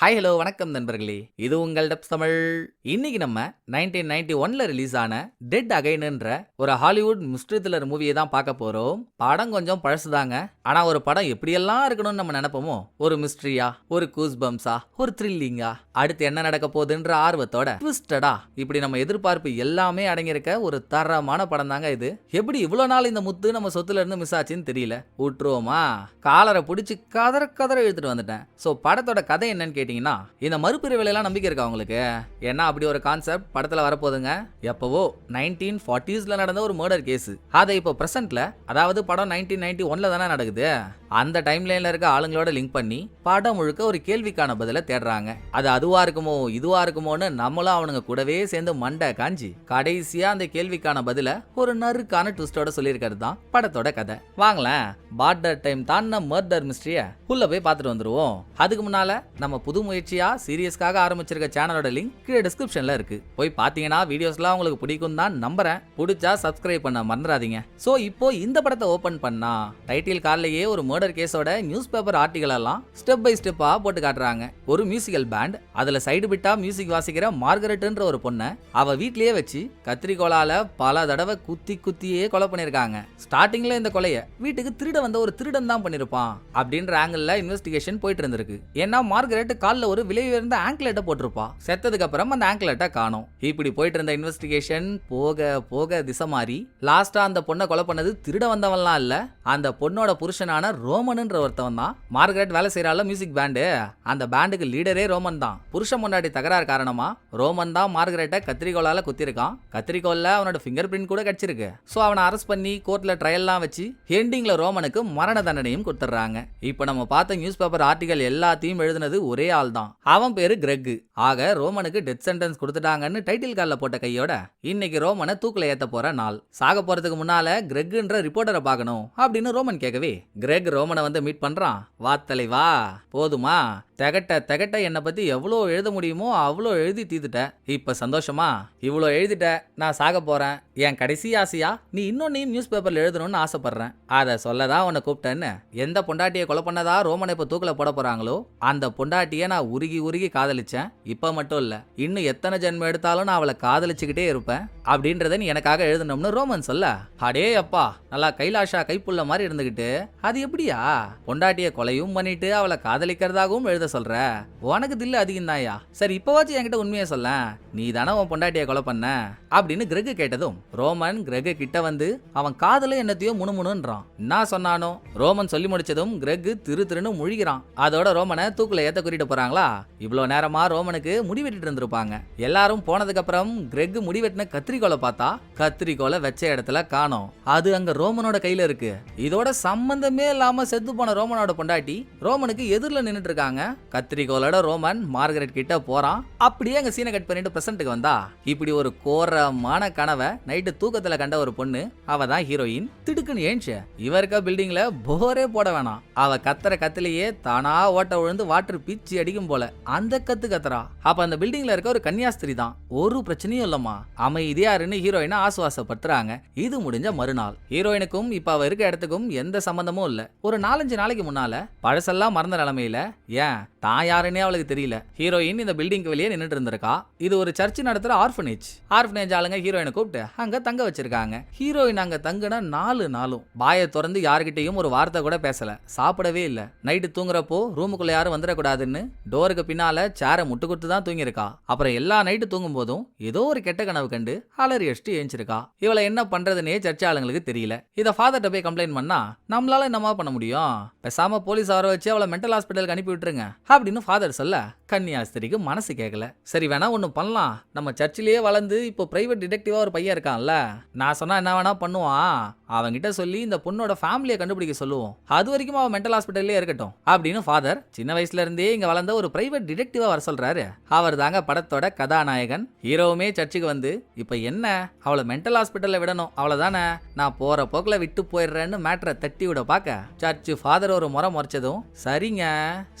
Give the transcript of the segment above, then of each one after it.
Hi hello வணக்கம் நண்பர்களே. இது உங்கள் டப்ஸ் தமிழ். இன்னைக்கு நம்ம நைன்டீன் நைன்டி ஒன்ல ரிலீஸ் ஆன டெட் அகைன்ன்ற ஒரு ஹாலிவுட் மிஸ்ட்ரி த்ரில்லர் மூவியை தான் பார்க்க போறோம். படம் கொஞ்சம் பழசுதாங்க. ஆனா ஒரு படம் எப்படியெல்லாம் இருக்கணும்னு நம்ம நினைப்போமோ ஒரு மிஸ்ட்ரியா ஒரு கூஸ் பம்ஸா ஒரு த்ரில்லிங்கா அடுத்து என்ன நடக்க போகுதுன்ற ஆர்வத்தோட ட்விஸ்டடா இப்படி நம்ம எதிர்பார்ப்பு எல்லாமே அடங்கியிருக்க ஒரு தரமான படம் தாங்க இது. எப்படி இவ்வளோ நாள் இந்த முத்து நம்ம சொத்துல இருந்து மிஸ் ஆச்சுன்னு தெரியல. விட்டுருவோமா காலரை பிடிச்சி கதற கதற இழுத்துட்டு வந்துட்டேன். ஸோ படத்தோட கதை என்னன்னு கேட்டிங்கன்னா இந்த மறுபிறவிலாம் நம்பிக்கை இருக்கா உங்களுக்கு? ஏன்னா அப்படி ஒரு கான்செப்ட் படத்தில் வரப்போகுதுங்க. எப்பவோ நைன்டீன் ஃபார்ட்டிஸில் நடந்த ஒரு மர்டர் கேஸ் அதை இப்போ ப்ரெசென்ட்டில் அதாவது படம் நைன்டீன் நைன்டி ஒன்ல தானே நடக்குது. அந்த டைம்லைனில் இருக்க ஆளுங்களோட லிங்க் பண்ணி படம் முழுக்க ஒரு கேள்விக்கான பதிலை தேடுறாங்க. அது அதுவா இருக்குமோ இதுவா இருக்குமோன்னு நம்மளும் அவனுங்க கூடவே சேர்ந்து மண்டை காஞ்சி கடைசியா அந்த கேள்விக்கான பதிலை ஒரு நறுக்கான ட்விஸ்டோட சொல்லியிருக்கிறது தான் படத்தோட கதை. வாங்களேன். பார்டர் டைம் தான மர்டர் மிஸ்ட்ரியை உள்ள போய் பார்த்துட்டு வந்துருவோம். அதுக்கு முன்னால நம்ம புது முயற்சியா சீரியஸ்க்காக ஆரம்பிச்சிருக்க சேனலோட லிங்க் கீழே டிஸ்கிரிப்ஷன்ல இருக்கு. போய் பார்த்தீங்கன்னா வீடியோஸ்லாம் உங்களுக்கு பிடிக்கும் தான் நம்புறேன். பிடிச்சா சப்ஸ்கிரைப் பண்ண மறந்துடாதீங்க. ஸோ இப்போ இந்த படத்தை ஓப்பன் பண்ணா டைட்டில் கார்லேயே ஒரு மர்டர் கேஸோட நியூஸ் பேப்பர் ஆர்டிகல் எல்லாம் ஸ்டெப் பை ஸ்டெப்பாக போட்டு காட்டுறாங்க. ஒரு மியூசிக்கல் பேண்ட் அதில் சைடு பிட்டா மியூசிக் வாசிக்கிற மார்கரெட்ன்ற ஒரு பொண்ணை அவ வீட்லயே வச்சு கத்திரிக்கோலால பல தடவை குத்தி குத்தியே கொலை பண்ணிருக்காங்க ஸ்டார்டிங்ல இந்த கொலையை வீட்டுக்கு திருட வந்த ஒரு திருடன் தான் பண்ணிருப்பான் அப்படின்ற ஆங்கிள் இன்வெஸ்டிகேஷன் போயிட்டு இருந்திருக்கு. ஏன்னா மார்கரெட் காலில் ஒரு விலை உயர்ந்த ஆங்க்லெட்டை போட்டிருப்பா. செத்ததுக்கு அப்புறம் அந்த ஆங்க்லெட்டை காணும். இப்படி போயிட்டு இருந்த இன்வெஸ்டிகேஷன் போக போக திசை மாறி லாஸ்டா அந்த பொண்ணை கொலை பண்ணது திருட வந்தவன்லாம் இல்ல. அந்த பொண்ணோட புருஷனான ரோமனுன்ற ஒருத்தவன் தான். மார்கரெட் வேலை செய்யறாள் மியூசிக் பேண்டு அந்த பேண்டுக்கு லீடரே ரோமன் தான். புருஷன் முன்னாடி தகராறு காரணமா ரோமன் தான் மார்கரெட்டை கத்திரிக்கோளால குத்திருக்கான் கத்திரிக்கோல்ல அவனோட ஃபிங்கர் பிரிண்ட் கூட கிடைச்சிருக்கு. ஸோ அவனை அரெஸ்ட் பண்ணி கோர்ட்ல ட்ரையல்லாம் வச்சு ஹெண்டிங்ல ரோமனுக்கு மரண தண்டனையும் கொடுத்துட்றாங்க. இப்போ நம்ம பார்த்த நியூஸ் பேப்பர் ஆர்டிகல் எல்லாத்தையும் எழுதுனது ஒரே ஆள் தான். அவன் பேரு கிரெக் ஆக ரோமனுக்கு டெத் சென்டென்ஸ் கொடுத்துட்டாங்கன்னு டைட்டில் காலில் போட்ட கையோட இன்னைக்கு ரோமனை தூக்கில் ஏத்த போற நாள். சாக போறதுக்கு முன்னால கிரெக்ன்ற ரிப்போர்ட்டரை பார்க்கணும் அப்படின்னு ரோமன் கேட்கவே கிரெக் ரோமனை வந்து மீட் பண்றான். வா தலைவா போதுமா? திகட்ட திகட்ட என்னை பத்தி எவ்வளோ எழுத முடியுமோ அவ்வளோ எழுதி தீத்துட்ட இப்ப சந்தோஷமா? இவ்வளோ எழுதிட்ட நான் சாக போறேன். என் கடைசி ஆசையா? நீ இன்னொன்னையும் நியூஸ் பேப்பர்ல எழுதணும்னு ஆசைப்படுறேன். அதை சொல்ல தான் உன்னை கூப்பிட்டேன்னு. எந்த பொண்டாட்டியை கொலை பண்ணதா ரோமனை இப்போ தூக்கில் போட போறாங்களோ அந்த பொண்டாட்டியை நான் உருகி உருகி காதலிச்சேன். இப்போ மட்டும் இல்ல இன்னும் எத்தனை ஜென்மம் எடுத்தாலும் நான் அவளை காதலிச்சுக்கிட்டே இருப்பேன். அப்படின்றத நீ எனக்காக எழுதணும்னு ரோமன் சொல்ல. அடே அப்பா நல்லா கைலாஷா கைப்புள்ள மாதிரி இருந்துகிட்டு அது எப்படியா? பொண்டாட்டியை கொலையும் பண்ணிட்டு அவளை காதலிக்கிறதாகவும் எழுத சொல்ற. உனக்கு தில்லு அதிகம் தாயா சரி இப்போவாச்சும் என்கிட்ட உண்மையை சொல்ல நீ தானே உன் பொண்டாட்டியை கொலை பண்ண? அப்படின்னு கிரகு கேட்டதும் ரோமன் கிரகு கிட்ட வந்து அவன் காதல என்னத்தையோ முணுமுணுன்றான். என்ன சொன்னானோ? ரோமன் சொல்லி முடிச்சதும் கிரகு திரு திருன்னு முழிகிறான். அதோட ரோமனை தூக்குல ஏத்த குறிட்டு போகிறாங்களா இவ்வளோ நேரமா ரோமனுக்கு முடி வெட்டிட்டு இருந்திருப்பாங்க. எல்லாரும் போனதுக்கு அப்புறம் கிரெக் முடி வெட்டின கத்திரிக்கோலை பார்த்தா கத்திரிக்கோலை வச்ச இடத்துல காணோம். அது அங்க ரோமனோட கையில இருக்கு. இதோட சம்பந்தமே இல்லாம செத்து போன ரோமனோட பொண்டாட்டி ரோமனுக்கு எதிரில் நின்றுட்டு இருக்காங்க. கத்திரிக்கோலோட ரோமன் மார்கரெட் கிட்ட போறான். அப்படியே அங்க சீனை கட் பண்ணிட்டு பிரசன்ட்டுக்கு வந்தா. இப்படி ஒரு கோரமான கனவை நைட்டு தூக்கத்துல கண்ட ஒரு பொண்ணு அவ தான் ஹீரோயின் திடுக்குன்னு ஏன்ச்சு? இவருக்க பில்டிங்ல போரே போட வேணாம். அவ கத்துற கத்திலேயே தானா ஓட்ட விழுந்து வாட்டர் பிச்சு அடிக்கும் போல அந்த கத்து கத்துறா. அப்ப அந்த பில்டிங்ல இருக்க ஒரு கன்னியாஸ்திரி தான். ஒரு பிரச்சனையும் இல்லம்மா. அமைதியா இருந்து ஹீரோயினை ஆசுவாசப்படுத்துறாங்க. இது முடிஞ்ச மறுநாள். ஹீரோயினுக்கும் இப்ப அவ இருக்க இடத்துக்கும் எந்த சம்பந்தமும் இல்ல. ஒரு நாலஞ்சு நாளைக்கு முன்னால பழசெல்லாம் மறந்த நிலைமையில ஏன்? தான் யாருன்னே அவளுக்கு தெரியல. ஹீரோயின் இந்த பில்டிங்க்கு வெளியே நின்றுட்டு இருந்திருக்கா. இது ஒரு சர்ச் நடத்துற ஆர்ஃபனேஜ் ஆர்ஃபனேஜ் ஆளுங்க ஹீரோயினை கூப்பிட்டு அங்க தங்க வச்சிருக்காங்க. ஹீரோயின் அங்க தங்குன நாலு நாளும். பாயை திறந்து யார்கிட்டயும் ஒரு வார்த்தை கூட பேசல. சாப்பிடவே இல்ல. நைட்டு தூங்குறப்போ ரூமுக்குள்ள யாரும் வந்துடக்கூடாதுன்னு டோருக்கு பின்னால சேரை முட்டு கொடுத்து தான் தூங்கியிருக்கா. அப்புறம் எல்லா நைட்டு தூங்கும் போதும் ஏதோ ஒரு கெட்ட கனவு கண்டு அலறி அடிச்சுட்டு ஏஞ்சிருக்கா. இவளை என்ன பண்றதுன்னே சர்ச்சை ஆளுங்களுக்கு தெரியல. இதை ஃபாதர்கிட்ட போய் கம்ப்ளைண்ட் பண்ணா நம்மளால என்னமா பண்ண முடியும்? பேசாம போலீஸ் வர வச்சு அவளை மென்டல் ஹாஸ்பிட்டலுக்கு அனுப்பி விட்டுருங்க. அப்படின்னு ஃபாதர் சொல்ல கன்னியாஸ்திரிக்கு மனசு கேட்கல சரி வேணா ஒன்று பண்ணலாம். நம்ம சர்ச்சிலேயே வளர்ந்து இப்போ பிரைவேட் டிடெக்டிவாக ஒரு பையன் இருக்கான்ல. நான் சொன்னால் என்ன வேணா பண்ணுவான். அவன்கிட்ட சொல்லி இந்த பொண்ணோட ஃபேமிலியை கண்டுபிடிக்க சொல்லுவோம். அது வரைக்கும் அவன் மென்டல் ஹாஸ்பிட்டல்லே இருக்கட்டும். அப்படின்னு ஃபாதர் சின்ன வயசுல இருந்தே இங்கே வளர்ந்த ஒரு பிரைவேட் டிடெக்டிவாக வர சொல்றாரு. அவர் தாங்க படத்தோட கதாநாயகன். ஹீரோவுமே சர்ச்சுக்கு வந்து இப்போ என்ன? அவளை மென்டல் ஹாஸ்பிட்டலில் விடணும். அவ்வளோதானே நான் போகிற போக்கில் விட்டு போயிடுறேன்னு மேட்ரை தட்டி விட பார்க்க சர்ச்சு ஃபாதர் ஒரு முறை முறைச்சதும் சரிங்க.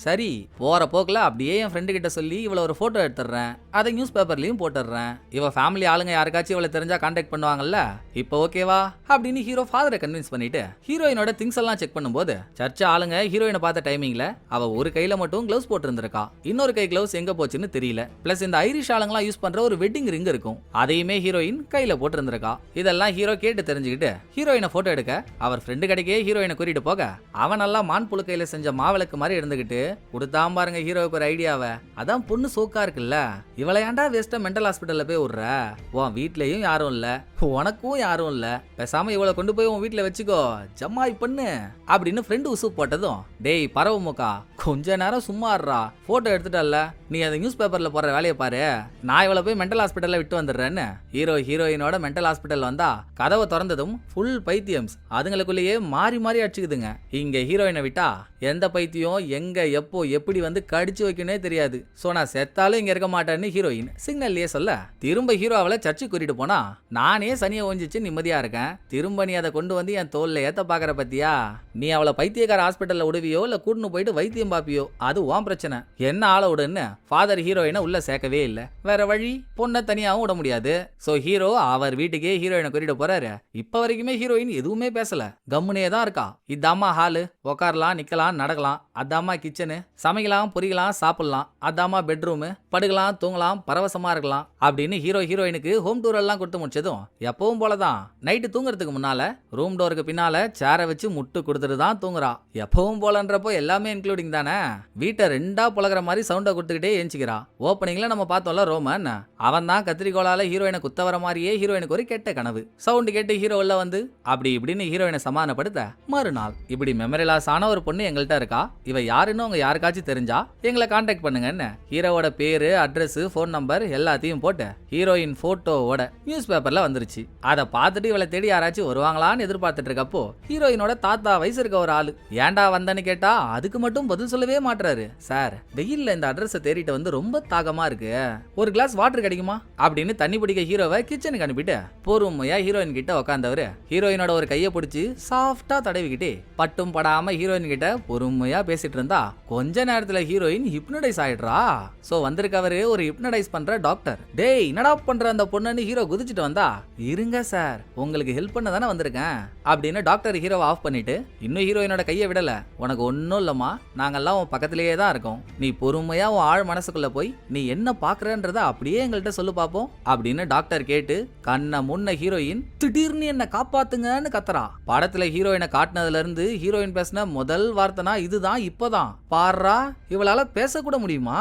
சரி போகிற போக்கில் அப்படியே என் ஃப்ரெண்டு கிட்ட சொல்லி இவளை ஒரு ஃபோட்டோ எடுத்துடுறேன். அதை நியூஸ் பேப்பர்லையும் போட்டுடுறேன். இவ ஃபேமிலி ஆளுங்க யாருக்காச்சும் இவளை தெரிஞ்சா காண்டாக்ட் பண்ணுவாங்கல்ல? இப்போ ஓகேவா அப்படின்னு ஹீரோ ஃபாதரை கன்வின்ஸ் பண்ணிட்டு ஹீரோயினோட திங்ஸ் எல்லாம் செக் பண்ணும்போது சர்ச் ஆளுங்க ஹீரோயினை பார்த்த டைமிங்ல அவ ஒரு கையில மட்டும் கிளவுஸ் போட்டுருந்திருக்கா? இன்னொரு கை கிளவுஸ் எங்க போச்சுன்னு தெரியல. பிளஸ் இந்த ஐரிஷ் ஆளுங்கலாம் யூஸ் பண்ற ஒரு வெட்டிங் ரிங் இருக்கும். அதையுமே ஹீரோயின் கையில போட்டுருந்திருக்கா? இதெல்லாம் ஹீரோ கேட்டு தெரிஞ்சுக்கிட்டு ஹீரோயினை போட்டோ எடுக்க. அவர் ஃப்ரெண்டு கடைக்கே ஹீரோயினை கூட்டிட்டு போக அவன் நல்லா மான் புழுக்கையில செஞ்ச மாவிளக்கு மாதிரி இருந்துகிட்டு கொடுத்தாம் பாருங்க ஹீரோவுக்கு ஒரு ஐடியாவை அதான் பொண்ணு சோக்கா இருக்குல்ல? இவளை ஏன்டா வேஸ்ட்டாக மென்டல் ஹாஸ்பிட்டல்ல போய் விடுற? உன் வீட்லயும் யாரும் இல்ல. உனக்கும் யாரும் இல்ல. பேசாம இவளை கொண்டு போய் உன் வீட்டில் வச்சுக்கோ. ஜம்மாய் பண்ணு. அப்படின்னு ஃப்ரெண்டு உசு போட்டதும் டேய் பரவ முக்கா. கொஞ்ச நேரம் சும்மா இருடா. போட்டோ எடுத்துட்டல்ல. நீ அந்த நியூஸ் பேப்பரில் போடுற வேலையை பாரு. நான் இவளை போய் மென்டல் ஹாஸ்பிட்டலில் விட்டு வந்துடுறேன்னு. ஹீரோ ஹீரோயினோட மென்டல் ஹாஸ்பிட்டல் வந்தா கதவை திறந்ததும் ஃபுல் பைத்தியம்ஸ். அதுங்களுக்குள்ளேயே மாறி மாறி அடிச்சுக்குதுங்க. இங்கே ஹீரோயினை விட்டா எந்த பைத்தியம் எங்கே எப்போ எப்படி வந்து கடிச்சு வைக்கணும்னே தெரியாது. ஸோ நான் செத்தாலும் இங்கே இருக்க மாட்டேன்னு ஹீரோயின் சிக்னல்லையே சொல்ல திரும்ப ஹீரோ அவளை சர்ச்சுக்கு கூட்டிட்டு போனா நானே சனியை ஒஞ்சிச்சு நிம்மதியாக இருக்கேன். திரும்ப நீ அதை கொண்டு வந்து என் தோல்ல ஏற்ற பார்க்குற பத்தியா? நீ அவளை பைத்தியக்கார ஹாஸ்பிட்டலில் விடுவியோ இல்லை கூட்டுன்னு போயிட்டு வைத்தியம் பாப்பியோ? அது உன் பிரச்சனை. என்ன ஆள விடுன்னு ஃபாதர் ஹீரோயினை உள்ள சேர்க்கவே இல்லை. வேற வழி? பொண்ணை தனியாகவும் விட முடியாது. சோ ஹீரோ அவர் வீட்டுக்கே ஹீரோயினை கூட்டிட்டு போறாரு. இப்ப வரைக்குமே ஹீரோயின் எதுவுமே பேசல. கம்முனே தான் இருக்கா. இதாம்மா ஹாலு உக்காரலாம் நிக்கலாம் நடக்கலாம். அதாம்மா கிச்சனு சமைக்கலாம் பொரிக்கலாம் சாப்பிடலாம். அதாம்மா பெட்ரூமு படுக்கலாம் தூங்கலாம் பரவசமா இருக்கலாம். அப்படின்னு ஹீரோ ஹீரோயினுக்கு ஹோம் டூர் எல்லாம் கொடுத்து முடிச்சதும் எப்பவும் போலதான். நைட்டு தூங்குறதுக்கு முன்னால ரூம் டோருக்கு பின்னால சேரை வச்சு முட்டு கொடுத்துட்டு தான் தூங்குறா. எப்பவும் போலன்றப்போ எல்லாமே இன்க்ளூடிங் தானே? வீட்டை ரெண்டா புலகிற மாதிரி சவுண்டை கொடுத்துக்கிட்டே ஏஞ்சிக்கிறா ஓப்பனிங்ல நம்ம பார்த்தோம்ல ரோமன் அவன் தான் கத்திரிக்கோளால ஹீரோயினை குத்த வர மாதிரியே ஹீரோயினுக்கு ஒரு கெட்ட கனவு. சவுண்டு கேட்டு ஹீரோ உள்ள வந்து அப்படி இப்படின்னு ஹீரோயினை சமாதானப்படுத்த மறுநாள். இப்படி மெமரி லாஸ் ஆன ஒரு பொண்ணு எங்கள்கிட்ட இருக்கா? இவ யாருன்னு உங்க யாருக்காச்சும் தெரிஞ்சா எங்களை கான்டாக்ட் பண்ணுங்கன்னு ஹீரோவோட பேரு அட்ரஸ் ஃபோன் நம்பர் எல்லாத்தையும் போட்டு ஹீரோயின் போட்டோவோட நியூஸ் பேப்பர்ல வந்துருச்சு. அதை பார்த்துட்டு இவளை தேடி யாராச்சும் வருவாங்களான்னு எதிர்பார்த்துட்டு இருக்கப்போ ஹீரோயினோட தாத்தா வயசு இருக்க ஒரு ஆளு. ஏன்டா வந்தேன்னு கேட்டா அதுக்கு மட்டும் பதில் சொல்லவே மாட்றாரு. சார் வெயில்ல இந்த அட்ரஸை தேடிட்டு வந்து ரொம்ப தாகமா இருக்கு. ஒரு கிளாஸ் வாட்டர் கிடைக்குமா? அப்படின்னு தண்ணி பிடிக்க ஹீரோவை கிச்சனுக்கு அனுப்பிட்டு பொறுமையா ஹீரோயின் கிட்ட உக்காந்தவரு. ஹீரோயினோட ஒரு கையை பிடிச்சி சாஃப்டா தடவிக்கிட்டே பட்டும் படாம ஹீரோயின் கிட்ட பொறுமையா பேசிட்டு இருந்தா கொஞ்ச நேரத்துல ஹீரோயின் ஹிப்னடைஸ் ஆயிடுறா. சோ வந்திருக்கவரு ஒரு ஹிப்னடைஸ் பண்ற டாக்டர் டேய் என்னடா பண்ற அந்த பொண்ணுன்னு ஹீரோ குதிச்சிட்டு வந்தா? இருங்க சார் உங்களுக்கு ஹெல்ப் பண்ண தானே வந்திருக்கேன். அப்படின்னு டாக்டர் ஹீரோவை ஆஃப் பண்ணிட்டு இன்னும் ஹீரோயினோட கையை விடல. உனக்கு ஒன்றும் இல்லம்மா. நாங்கெல்லாம் உன் பக்கத்திலேயே தான் இருக்கோம். நீ பொறுமையா உன் ஆழ் மனசுக்குள்ள போய் நீ என்ன பாக்குறன்றத அப்படியே எங்கள்கிட்ட சொல்லு பாப்போம் அப்படின்னு டாக்டர் கேட்டு கண்ணை முன்ன ஹீரோயின் திடீர்னு என்ன காப்பாத்துங்கன்னு கத்துறா. படத்துல ஹீரோயினை காட்டினதுல இருந்து ஹீரோயின் பேசின முதல் வார்த்தைனா இதுதான் இப்பதான். பாடுறா இவளால பேசக்கூட முடியுமா?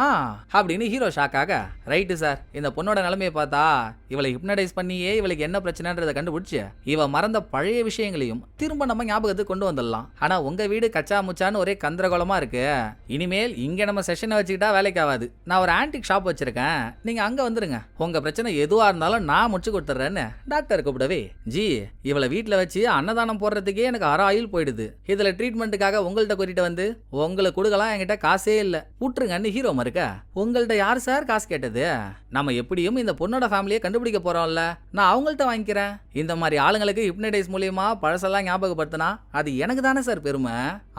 அப்படின்னு ஹீரோ ஷாக்காக ரைட்டு சார் இந்த பொண்ணோட நிலைமையை பார்த்தா இவளை ஹிப்னடைஸ் பண்ணியே இவளுக்கு என்ன பிரச்சனைன்றதை கண்டுபிடிச்சு இவ மறந்த பழைய விஷயங்களையும் திரும்ப நம்ம ஞாபகத்துக்கு கொண்டு வந்துடலாம். ஆனா உங்க வீடு கச்சா முச்சான்னு ஒரே கந்தரகோலமா இருக்கு. இனிமேல் இங்க நம்ம செஷனை வச்சுக்கிட்டா வேலைக்கு ஆகாது நான் ஒரு ஆன்டிக் ஷாப் வச்சிருக்கேன். நீங்க அங்க வந்துருங்க. உங்க பிரச்சனை எதுவா இருந்தாலும் நான் முடிச்சு கொடுத்துட்றேன்னு டாக்டர் கூப்பிடவே ஜி இவளை வீட்டில் வச்சு அன்னதானம் போடுறதுக்கே எனக்கு அரை ஆயில் போயிடுது. இதுல ட்ரீட்மெண்ட்டுக்காக உங்கள்கிட்ட கூட்டிட்டு வந்து உங்களை கொடுக்கலாம் என்கிட்ட காசே இல்ல. புட்டுருங்கன்னு ஹீரோ மறுக்க உங்கள்கிட்ட யார் சார் காசு கேட்டது? நம்ம எப்படியும் இந்த பொண்ணோட ஃபேமிலியை கண்டுபிடிக்க போறோம்ல. நான் அவங்கள்ட்ட வாங்கிக்கிறேன். இந்த மாதிரி ஆளுங்களுக்கு ஹிப்னடைஸ் மூலியமா பழசெல்லாம் ஞாபகப்படுத்தினா அது எனக்கு தானே சார் பெருமை.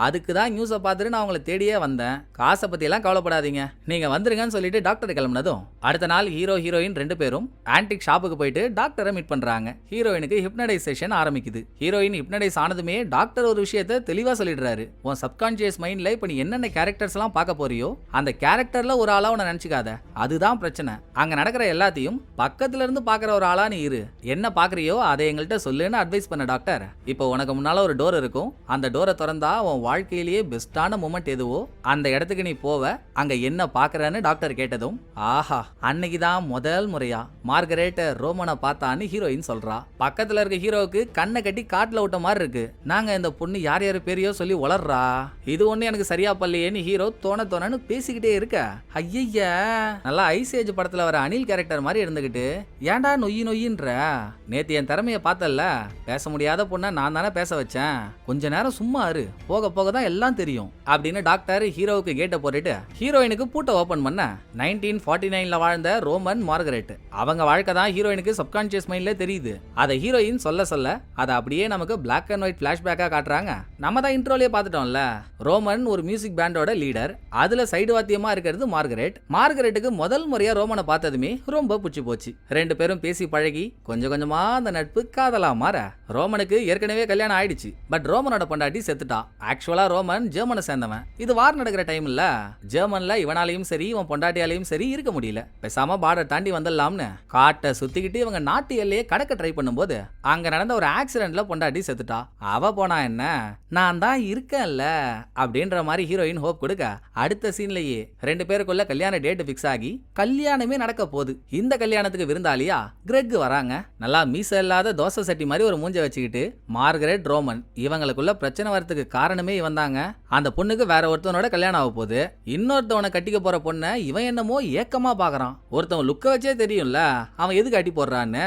அதுக்கு தான் நியூஸை பார்த்துட்டு நான் உங்களை தேடியே வந்தேன். காசை பற்றியெல்லாம் கவலைப்படாதீங்க. நீங்கள் வந்துருங்கன்னு சொல்லிட்டு டாக்டர் கிளம்புனதும் அடுத்த நாள் ஹீரோ ஹீரோயின் ரெண்டு பேரும் ஆன்டிக் ஷாப்புக்கு போயிட்டு டாக்டரை மீட் பண்ணுறாங்க ஹீரோயினுக்கு ஹிப்னடைசேஷன் ஆரம்பிக்குது. ஹீரோயின் ஹிப்னடைஸ் ஆனதுமே டாக்டர் ஒரு விஷயத்த தெளிவாக சொல்லிடுறாரு. உன் சப்கான்ஷியஸ் மைண்டில் இப்போ நீ என்னென்ன கேரக்டர்ஸ்லாம் பார்க்க போறியோ அந்த கேரக்டரில் ஒரு ஆளாக உன்னை நினச்சிக்காத. அதுதான் பிரச்சனை. அங்கே நடக்கிற எல்லாத்தையும் பக்கத்துல இருந்து பார்க்குற ஒரு ஆளாக நீ இரு. என்ன பார்க்குறியோ அதை எங்கள்கிட்ட சொல்லுன்னு அட்வைஸ் பண்ண டாக்டர் இப்போ உனக்கு முன்னால ஒரு டோர் இருக்கும். அந்த டோரை திறந்தா உன் வாழ்க்கையிலேயே பெஸ்டான மூமெண்ட் எதுவோ அந்த இடத்துக்கு நீ போவ அங்க என்ன பாக்குறன்னு டாக்டர் கேட்டதும் ஆஹா அன்னைக்கு தான் முதல் முறையா. மார்கரெட் ரோமனை பார்த்தான்னு ஹீரோயின் சொல்றா. பக்கத்துல இருக்க ஹீரோவுக்கு கண்ணை கட்டி காட்டுல விட்ட மாதிரி இருக்கு. நாங்க இந்த பொண்ணு யார் யார் பேரையோ சொல்லி வளர்றா. இது ஒண்ணு எனக்கு சரியா பல்லையேன்னு ஹீரோ தோண தோணன்னு பேசிக்கிட்டே இருக்க. ஐய நல்லா ஐஸ் ஏஜ் படத்துல வர அனில் கேரக்டர் மாதிரி இருந்துகிட்டு ஏன்டா நொய்யி நொய்யின்ற? நேத்து என் திறமையை பார்த்தல்ல? பேச முடியாத பொண்ணை நான் தானே பேச வச்சேன். கொஞ்ச நேரம் சும்மா இரு. போக போக தான் எல்லாம் தெரியும். அப்படின்னு டாக்டர் ஹீரோவுக்கு கேட்டை போட்டுட்டு ஹீரோயினுக்கு பூட்டை ஓபன் பண்ண நைன்டீன் ஃபார்ட்டி நைன்ல வாழ்ந்த ரோமன் மார்கரெட் அவங்க வாழ்க்கை தான் ஹீரோயினுக்கு சப்கான்சியஸ் மைண்ட்ல தெரியுது. அதை ஹீரோயின் சொல்ல சொல்ல அதை அப்படியே நமக்கு பிளாக் அண்ட் ஒயிட் பிளாஷ்பேக்காக காட்டுறாங்க. நம்ம தான் இன்ட்ரோலயே பார்த்துட்டோம்ல. ரோமன் ஒரு மியூசிக் பேண்டோட லீடர் அதுல சைடு வாத்தியமா இருக்கிறது மார்கரெட். மார்கரெட்டுக்கு முதல் முறையா ரோமனை பார்த்ததுமே ரொம்ப பிடிச்சி போச்சு. ரெண்டு பேரும் பேசி பழகி கொஞ்சம் கொஞ்சமா அந்த நட்பு காதலா மாற ரோமனுக்கு ஏற்கனவே கல்யாணம் ஆயிடுச்சு. பட் ரோமனோட பொண்டாட்டி செத்துட்டான் ஆக்சுவலா ரோமன் ஜெர்மனை சேர்ந்தவன். இது வார் நடக்கிற டைம்ல ஜெர்மன்ல இவனாலையும் சரி இவன் பொண்டாட்டியாலையும் சரி இருக்க முடியல. பேசாம பார்டர் தாண்டி வந்துடலாம்னு. காட்டை சுத்திக்கிட்டு இவங்க நாட்டு எல்லையே கடக்க ட்ரை பண்ணும்போது அங்க நடந்த ஒரு ஆக்சிடென்ட்ல பொண்டாட்டி செத்துட்டா. அவ போனா என்ன? நான் தான் இருக்கேன்ல அப்படின்ற மாதிரி ஹீரோயின் ஹோப் கொடுக்க அடுத்த சீன்லயே ரெண்டு பேருக்குள்ள கல்யாண டேட் ஃபிக்ஸ் ஆகி கல்யாணமே நடக்க போகுது. இந்த கல்யாணத்துக்கு விருந்தாளியா? கிரெக் வராங்க. நல்லா மீசல் இல்லாத தோசை சட்டி மாதிரி ஒரு மூஞ்ச வச்சுக்கிட்டு மார்கரெட் ரோமன். இவங்களுக்குள்ள பிரச்சனை வரதுக்கு காரணமே இவன் தாங்க அந்த பொண்ணுக்கு வேற ஒருத்தவனோட கல்யாணம் ஆக போகுது. இன்னொருத்தவனை கட்டிக்க போற பொண்ணை இவன் என்னமோ ஏக்கமா பாக்குறான். ஒருத்தவன் லுக்க வச்சே தெரியும்ல. அவன் எதுக்கு அட்டி போடுறான்னு?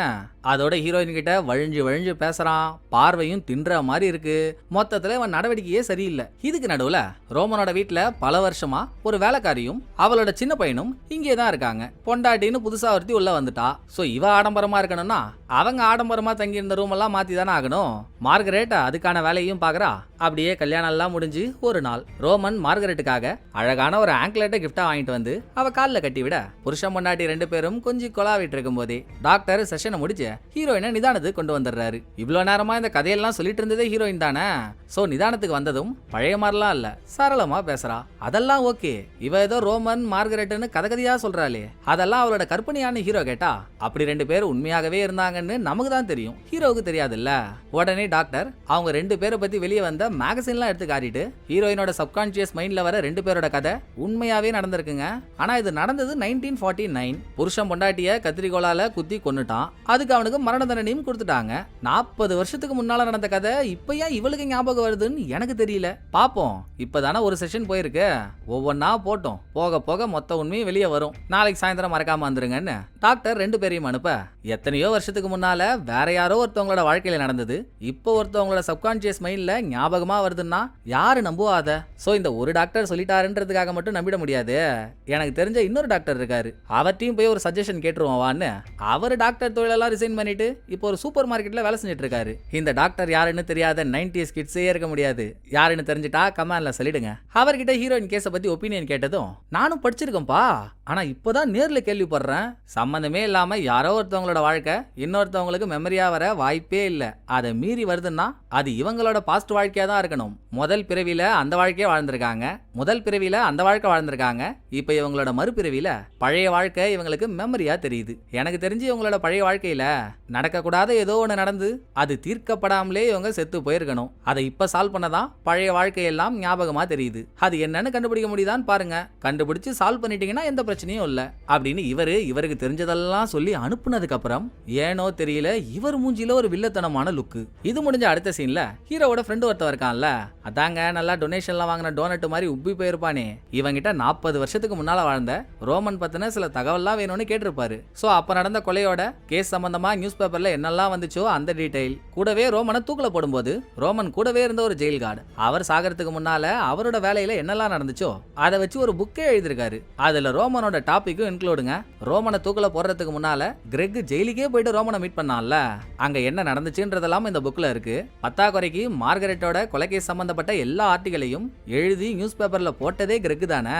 அதோட ஹீரோயின் கிட்ட வழிஞ்சு வழிஞ்சு பேசுறான். பார்வையும் தின்ற மாதிரி இருக்கு. மொத்தத்துல அவன் நடவடிக்கையே சரியில்லை. இதுக்கு நடுவுல ரோமனோட வீட்டுல பல வருஷமா ஒரு வேலைக்காரியும் அவளோட சின்ன பையனும் இங்கே தான் இருக்காங்க. பொண்டாட்டின்னு புதுசா ஒருத்தி உள்ள வந்துட்டா. சோ இவ ஆடம்பரமா இருக்கணும்னா அவங்க ஆடம்பரமா தங்கி இருந்த ரூம் எல்லாம் மாத்தி தானே ஆகணும். மார்கரேட்டா அதுக்கான வேலையும் பாக்குறா அப்படியே கல்யாணம் எல்லாம் முடிஞ்சு ஒரு நாள் ரோமன் மார்கரெட்டுக்காக அழகான ஒரு ஆங்க்லெட்டை கிஃப்டா வாங்கிட்டு வந்து அவ காலில் கட்டி விட புருஷன் பொண்டாட்டி ரெண்டு பேரும் கொஞ்சம் கொலாவிட்டு இருக்கும் போதே டாக்டர் செஷனை முடிச்சு ஹீரோயினை நிதானத்துக்கு கொண்டு வந்துடுறாரு. இவ்வளோ நேரமா இந்த கதையெல்லாம் சொல்லிட்டு இருந்ததே ஹீரோயின் தானே? ஸோ நிதானத்துக்கு வந்ததும் பழைய மாதிரிலாம் இல்ல. சரளமா பேசுறா. அதெல்லாம் ஓகே. இவ ஏதோ ரோமன் மார்கரெட்னு கதை சொல்றாளே. அதெல்லாம் அவளோட கற்பனையான ஹீரோ கேட்டா அப்படி ரெண்டு பேரும் உண்மையாகவே இருந்தாங்கன்னு நமக்கு தான் தெரியும். ஹீரோவுக்கு தெரியாதுல்ல. உடனே டாக்டர் அவங்க ரெண்டு பேரை பத்தி வெளியே வந்த மேகசின்லாம் எடுத்து காட்டிட்டு ஹீரோயினோட சப்கான்சியஸ் மைண்ட்ல வர ரெண்டு பேரோட கதை உண்மையாவே நடந்திருக்குங்க. ஆனா இது நடந்தது நைன்டீன் ஃபார்ட்டி நைன் புருஷன் பொண்டாட்டிய கத்திரிக்கோளால குத்தி கொன்னுட்டான். அதுக்கு அவனுக்கு மரண தண்டனையும் கொடுத்துட்டாங்க. நாற்பது வருஷத்துக்கு முன்னால நடந்த கதை இப்ப ஏன் இவளுக்கு ஞாபகம் வருதுன்னு எனக்கு தெரியல. பாப்போம். இப்பதானே ஒரு செஷன் போயிருக்கு. ஒவ்வொன்னா போட்டோம். போக போக மொத்த உண்மையும் வெளியே வரும். நாளைக்கு சாயந்தரம் மறக்காம வந்துருங்கன்னு. டாக்டர் ரெண்டு பேரையும் அனுப்ப. எத்தனையோ வருஷத்துக்கு முன்னால வேற யாரோ ஒருத்தவங்களோட வாழ்க்கையில நடந்தது. இப்போ ஒருத்தவங்களோட சப்கான்சியஸ் மைண்ட்ல ஞாபகமா வருதுன்னா யாரு நம்புவாத? சோ இந்த ஒரு டாக்டர் சொல்லிட்டாருன்றதுக்காக மட்டும் நம்பிட முடியாது. எனக்கு தெரிஞ்ச இன்னொரு டாக்டர் இருக்காரு. அவர்ட்டையும் போய் ஒரு சஜஷன் கேட்டுருவோம் வான்னு. அவர் டாக்டர் தொழிலெல்லாம் ரிசைன் பண்ணிட்டு இப்போ ஒரு சூப்பர் மார்க்கெட்டில் வேலை செஞ்சுட்டு இருக்காரு இந்த டாக்டர் யாருன்னு தெரியாத நைன்டிஸ் கிட்ஸே இருக்க முடியாது. யாருன்னு தெரிஞ்சுட்டா கமெண்ட்ல சொல்லிடுங்க. அவர்கிட்ட ஹீரோயின் கேஸை பற்றி ஒப்பீனியன் கேட்டதும் நானும் படிச்சிருக்கேன்ப்பா. ஆனா இப்போதான் நேரில் கேள்விப்படுறேன். சம்மந்தமே இல்லாமல் யாரோ ஒருத்தவங்களோட வாழ்க்கை இன்னொருத்தவங்களுக்கு மெமரியாக வர வாய்ப்பே இல்லை. அதை மீறி வருதுன்னா அது இவங்களோட பாஸ்ட் வாழ்க்கையாக தான் இருக்கணும். முதல் பிறவியில அந்த வாழ்க்கையை வாழ்ந்திருக்காங்க. முதல் பிறவியில அந்த வாழ்க்கை வாழ்ந்திருக்காங்க. இப்போ இவங்களோட மறுபிறவியில் பழைய வாழ்க்கை இவங்களுக்கு மெமரியாக தெரியுது. எனக்கு தெரிஞ்சு இவங்களோட பழைய வாழ்க்கையில் நடக்கக்கூடாத ஏதோ ஒன்று நடந்து அது தீர்க்கப்படாமலே இவங்க செத்து போயிருக்கணும். அதை இப்ப சால்வ் பண்ணதான் பழைய வாழ்க்கையெல்லாம் ஞாபகமா தெரியுது. அது என்னன்னு கண்டுபிடிக்க முடியுதான்னு பாருங்க. கண்டுபிடிச்சு சால்வ் பண்ணிட்டீங்கன்னா எந்த பிரச்சனையும் இல்ல. அப்படின்னு இவரு இவருக்கு தெரிஞ்சதெல்லாம் சொல்லி அனுப்புனதுக்கு அப்புறம் ஏனோ தெரியல இவர் மூஞ்சில ஒரு வில்லத்தனமான லுக்கு இது முடிஞ்ச அடுத்த சீன்ல ஹீரோவோட ஃப்ரெண்டு ஒருத்தவர் இருக்கான்ல அதாங்க நல்லா டொனேஷன்லாம் வாங்கின டோனட் மாதிரி உப்பி போயிருப்பானே. இவங்கிட்ட நாற்பது வருஷத்துக்கு முன்னால வாழ்ந்த ரோமன் பத்தின சில தகவல்லாம் வேணும்னு கேட்டிருப்பாரு. சோ அப்ப நடந்த கொலையோட கேஸ் சம்பந்தமா நியூஸ் பேப்பர்ல என்னெல்லாம் வந்துச்சோ அந்த டீடைல் கூடவே ரோமனை தூக்கில் போடும்போது ரோமன் கூடவே இருந்த ஒரு ஜெயில் கார்டு அவர் சாகறதுக்கு முன்னால அவரோட வேலையில என்னெல்லாம் நடந்துச்சோ அதை வச்சு ஒரு புக்கே எழுதியிருக்காரு. அதுல ரோமனோட டாபிக்கும் இன்க்ளூடுங்க ரோமனை தூக்கில் போடுறதுக்கு முன்னால கிரெக் ஜெயிலுக்கே போயிட்டு ரோமனை மீட் பண்ணான்ல. அங்க என்ன நடந்துச்சுன்றதெல்லாம் இந்த புக்ல இருக்கு. பத்தாக்குறைக்கு மார்கரெட்டோட கொலைக்கை சம்பந்தப்பட்ட எல்லா ஆர்டிகளையும் எழுதி நியூஸ் பேப்பர்ல போட்டதே கிரெக் தானே?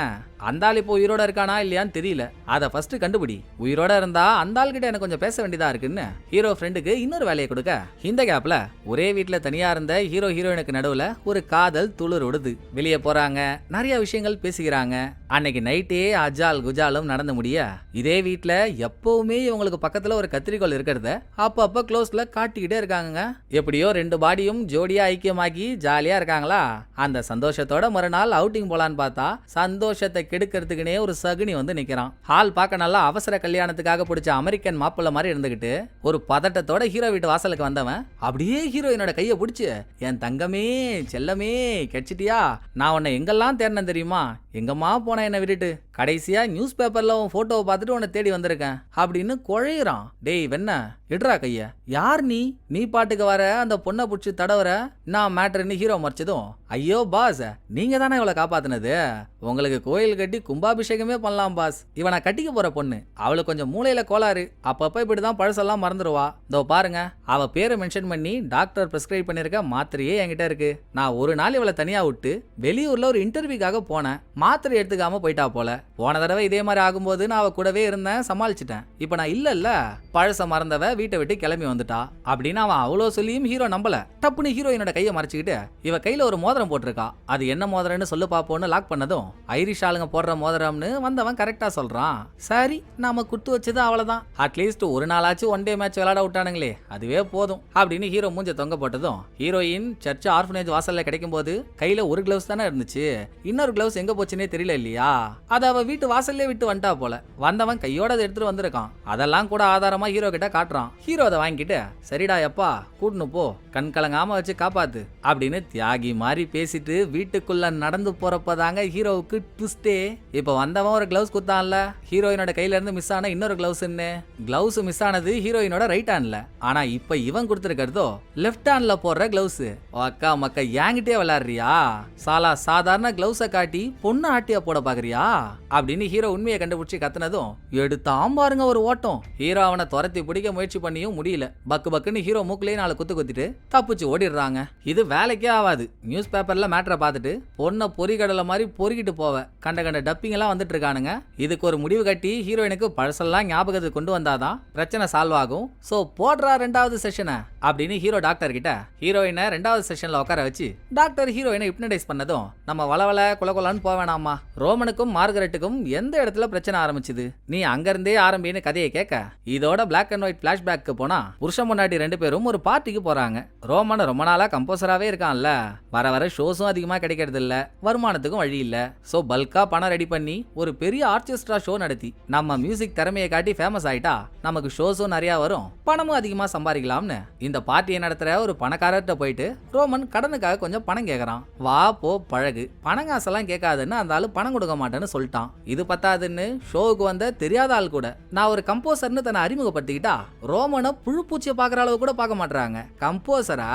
அந்த ஆள் இப்போ உயிரோட இருக்கானா இல்லையான்னு தெரியல. அதை ஃபர்ஸ்ட் கண்டுபிடி. உயிரோட இருந்தா அந்த கிட்ட எனக்கு கொஞ்சம் பேச வேண்டியதா இருக்குன்னு ஹீரோ ஃப்ரெண்டுக்கு இன்னொரு வேலையை கொடுக்க. இந்த கேப்ல ஒரே வீட்டுல தனியா இருந்த ஹீரோ ஹீரோயினுக்கு நடுவுல ஒரு காதல் துளிர் விடுது வெளியே போறாங்க நிறைய விஷயங்கள் பேசிக்கிறாங்க. அன்னைக்கு நைட்டே அஜால் குஜாலும் நடந்து முடிய இதே வீட்டுல எப்பவுமே இவங்களுக்கு பக்கத்துல ஒரு கத்திரிக்கோல் இருக்கிறத அப்பப்ப க்ளோஸ்ல காட்டிக்கிட்டே இருக்காங்க எப்படியோ ரெண்டு பாடியும் ஜோடியா ஐக்கியமாக்கி ஜாலியா இருக்காங்களா? அந்த சந்தோஷத்தோட மறுநாள் அவுட்டிங் போலான்னு பார்த்தா சந்தோஷத்தை கெடுக்கிறதுக்குனே ஒரு சகுனி வந்து நிற்கிறான் ஹால் பார்க்க நல்லா அவசர கல்யாணத்துக்காக பிடிச்ச அமெரிக்கன் மாப்பிள்ள மாதிரி இருந்துகிட்டு ஒரு பதட்டத்தோட ஹீரோ வீட்டு வாசலுக்கு வந்தவன் அப்படியே ஹீரோயினோட கையை பிடிச்சி என் தங்கமே செல்லமே கெச்சிட்டியா? நான் உன்னை எங்கெல்லாம் தேடினேன் தெரியுமா? எங்கம்மா போன என்னை விட்டுட்டு? கடைசியா நியூஸ் பேப்பர்ல உன் போட்டோவை பார்த்துட்டு உன்னை தேடி வந்திருக்கேன். அப்படின்னு குழையிறான். டேய் வெண்ண இடுறா கைய. யார் நீ? நீ பாட்டுக்கு வர அந்த பொண்ணை பிடிச்சி தடவற? நான் மேட்ருன்னு ஹீரோ மறைச்சதும். ஐயோ பாஸ் நீங்க தானே இவளை காப்பாத்தினது? உங்களுக்கு கோயில் கட்டி கும்பாபிஷேகமே பண்ணலாம் பாஸ் இவனை கட்டிக்க போற பொண்ணு. அவளுக்கு கொஞ்சம் மூளையில கோளாறு. அப்பப்ப இப்படிதான் பழசெல்லாம் மறந்துடுவா இதோ பாருங்க. அவ பேரை மென்ஷன் பண்ணி டாக்டர் பிரிஸ்கிரைப் பண்ணிருக்க மாத்திரையே என்கிட்ட இருக்கு. நான் ஒரு நாள் இவளை தனியா விட்டு வெளியூர்ல ஒரு இன்டர்வியூக்காக போனேன். மாத்திரை எடுத்துக்காம போயிட்டா போல. போன தடவை இதே மாதிரி ஆகும்போது நான் அவ கூடவே இருந்தேன் சமாளிச்சிட்டேன். இப்போ நான் இல்லைல்ல பழச மறந்தவ வீட்டை விட்டு கிளம்பி வந்துட்டா அப்படின்னு அவன் அவ்வளோ சொல்லியும் ஹீரோ நம்பல. டப்புன்னு ஹீரோயினோட கையை மறைச்சிக்கிட்டு இவ கையில ஒரு மோதிரம் போட்டிருக்கா. அது என்ன மோதிரம்னு சொல்லு பார்ப்போம்னு லாக் பண்ணதும் ஐரிஷ் ஆளுங்க போடுற மோதிரம்னு வந்தவன் கரெக்டா சொல்றான். சரி நாம குத்து வச்சது அவ்வளவுதான். அட்லீஸ்ட் ஒரு நாளாச்சும் ஒன் டே மேட்ச் விளையாட விட்டானுங்களே அதுவே போதும் அப்படின்னு ஹீரோ மூஞ்ச தொங்க போட்டதும் ஹீரோயின் சர்ச் ஆர்ஃபனேஜ் வாசல்ல கிடைக்கும் போது கையில ஒரு கிளவுஸ் தானே இருந்துச்சு. இன்னொரு கிளவுஸ் எங்க போச்சுன்னே தெரியல இல்லையா? அதை அவ வீட்டு வாசல்லே விட்டு வந்துட்டா போல. வந்தவன் கையோட அதை எடுத்துட்டு வந்திருக்கான். அதெல்லாம் கூட ஆதாரமா ஹீரோ கிட்ட காட்டுறான். ஹீரோ அதை வாங்கிட்டு சரிடா எப்பா கூட்டுனு போ கண் கலங்காம வச்சு காப்பாத்து அப்படின்னு தியாகி மாதிரி பேசிட்டு வீட்டுக்குள்ள நடந்து போறப்பதாங்க ஹீரோவுக்கு ட்விஸ்டே இப்ப வந்தவன் ஒரு கிளவுஸ் குத்தான்ல ஹீரோயினோட கையில இருந்து மிஸ் ஆன இன்னொரு கிளவுஸ்ன்னு கிளவுஸ் மிஸ் ஆனது ஹீரோயினோட ரைட் ஹேண்ட்ல ஆனா இப்ப இவன் கொடுத்துருக்கிறதோ லெஃப்ட் ஹேண்ட்ல போடுற கிளவுஸ் அக்கா மக்கா ஏங்கிட்டே விளாடுறியா சாலா சாதாரண கிளவுஸை காட்டி பொண்ணு ஆட்டியா போட பாக்குறியா? அப்படின்னு ஹீரோ உண்மையை கண்டுபிடிச்சு கத்துனதும் எடுத்தான் பாருங்க ஒரு ஓட்டம். ஹீரோ அவனை துரத்தி பிடிக்க முயற்சி பண்ணியும் முடியல. பக்கு பக்குன்னு ஹீரோ மூக்கிலேயே நாலு குத்து குத்திட்டு தப்பிச்சு ஓடிடுறாங்க. இது வேலைக்கே ஆகாது. நியூஸ் பேப்பர்ல மேட்டரை பார்த்துட்டு பொண்ணை பொறிகடலை மாதிரி பொறுக்கிட்டு போவ. கண்ட கண்ட டப்பிங் எல்லாம் வந்துட்டு இருக்கானுங்க. இதுக்கு ஒரு முடிவு கட்டி ஹீரோயினுக்கு பழசெல்லாம் ஞாபகத்துக்கு கொண்டு வந்தாதான் பிரச்சனை சால்வ் ஆகும். சோ போடுறா ரெண்டாவது செஷனை அப்படின்னு ஹீரோ டாக்டர் கிட்ட ஹீரோயினை ரெண்டாவது செஷன்ல உட்கார வச்சு டாக்டர் ஹீரோயினை ஹிப்னடைஸ் பண்ணதும் நம்ம வளவல குலகுலான்னு போக வேணாமா? ரோமனுக்கும் மார்கரெட்டுக்கும் எந்த இடத்துல பிரச்சனை ஆரம்பிச்சுது? நீ அங்கிருந்தே ஆரம்பின்னு கதையை கேட்க இதோட பிளாக் அண்ட் ஒயிட் பிளாஷ்பேக்கு போனா புருஷன் முன்னாடி ரெண்டு பேரும் ஒரு பார்ட்டிக்கு போறாங்க. ரோமன் ரொம்ப நாளா கம்போசராகவே இருக்கான்ல. வர வர ஷோஸும் அதிகமா கிடைக்கிறது இல்ல வருமானத்துக்கும் வழி இல்ல. சோ பல்கா பணம் ரெடி பண்ணி ஒரு பெரிய ஆர்கெஸ்ட்ரா ஷோ நடத்தி நம்ம மியூசிக் திறமையை காட்டி ஃபேமஸ் ஆயிட்டா நமக்கு ஷோஸும் நிறையா வரும். பணமும் அதிகமாக சம்பாதிக்கலாம்னு. இந்த பார்ட்டியை நடத்துகிற ஒரு பணக்காரர்கிட்ட போயிட்டு ரோமன் கடனுக்காக கொஞ்சம் பணம் கேட்குறான் வா போ பழகு. பணம் காசெல்லாம் கேட்காதுன்னு அந்த ஆளு பணம் கொடுக்க மாட்டேன்னு சொல்லிட்டான். இது பத்தாதுன்னு ஷோவுக்கு வந்த தெரியாத ஆள் கூட. நான் ஒரு கம்போசர்னு தன்னை அறிமுகப்படுத்திக்கிட்டா ரோமனை புழு பூச்சியை பார்க்குற அளவு கூட பார்க்க மாட்டுறாங்க கம்போசரா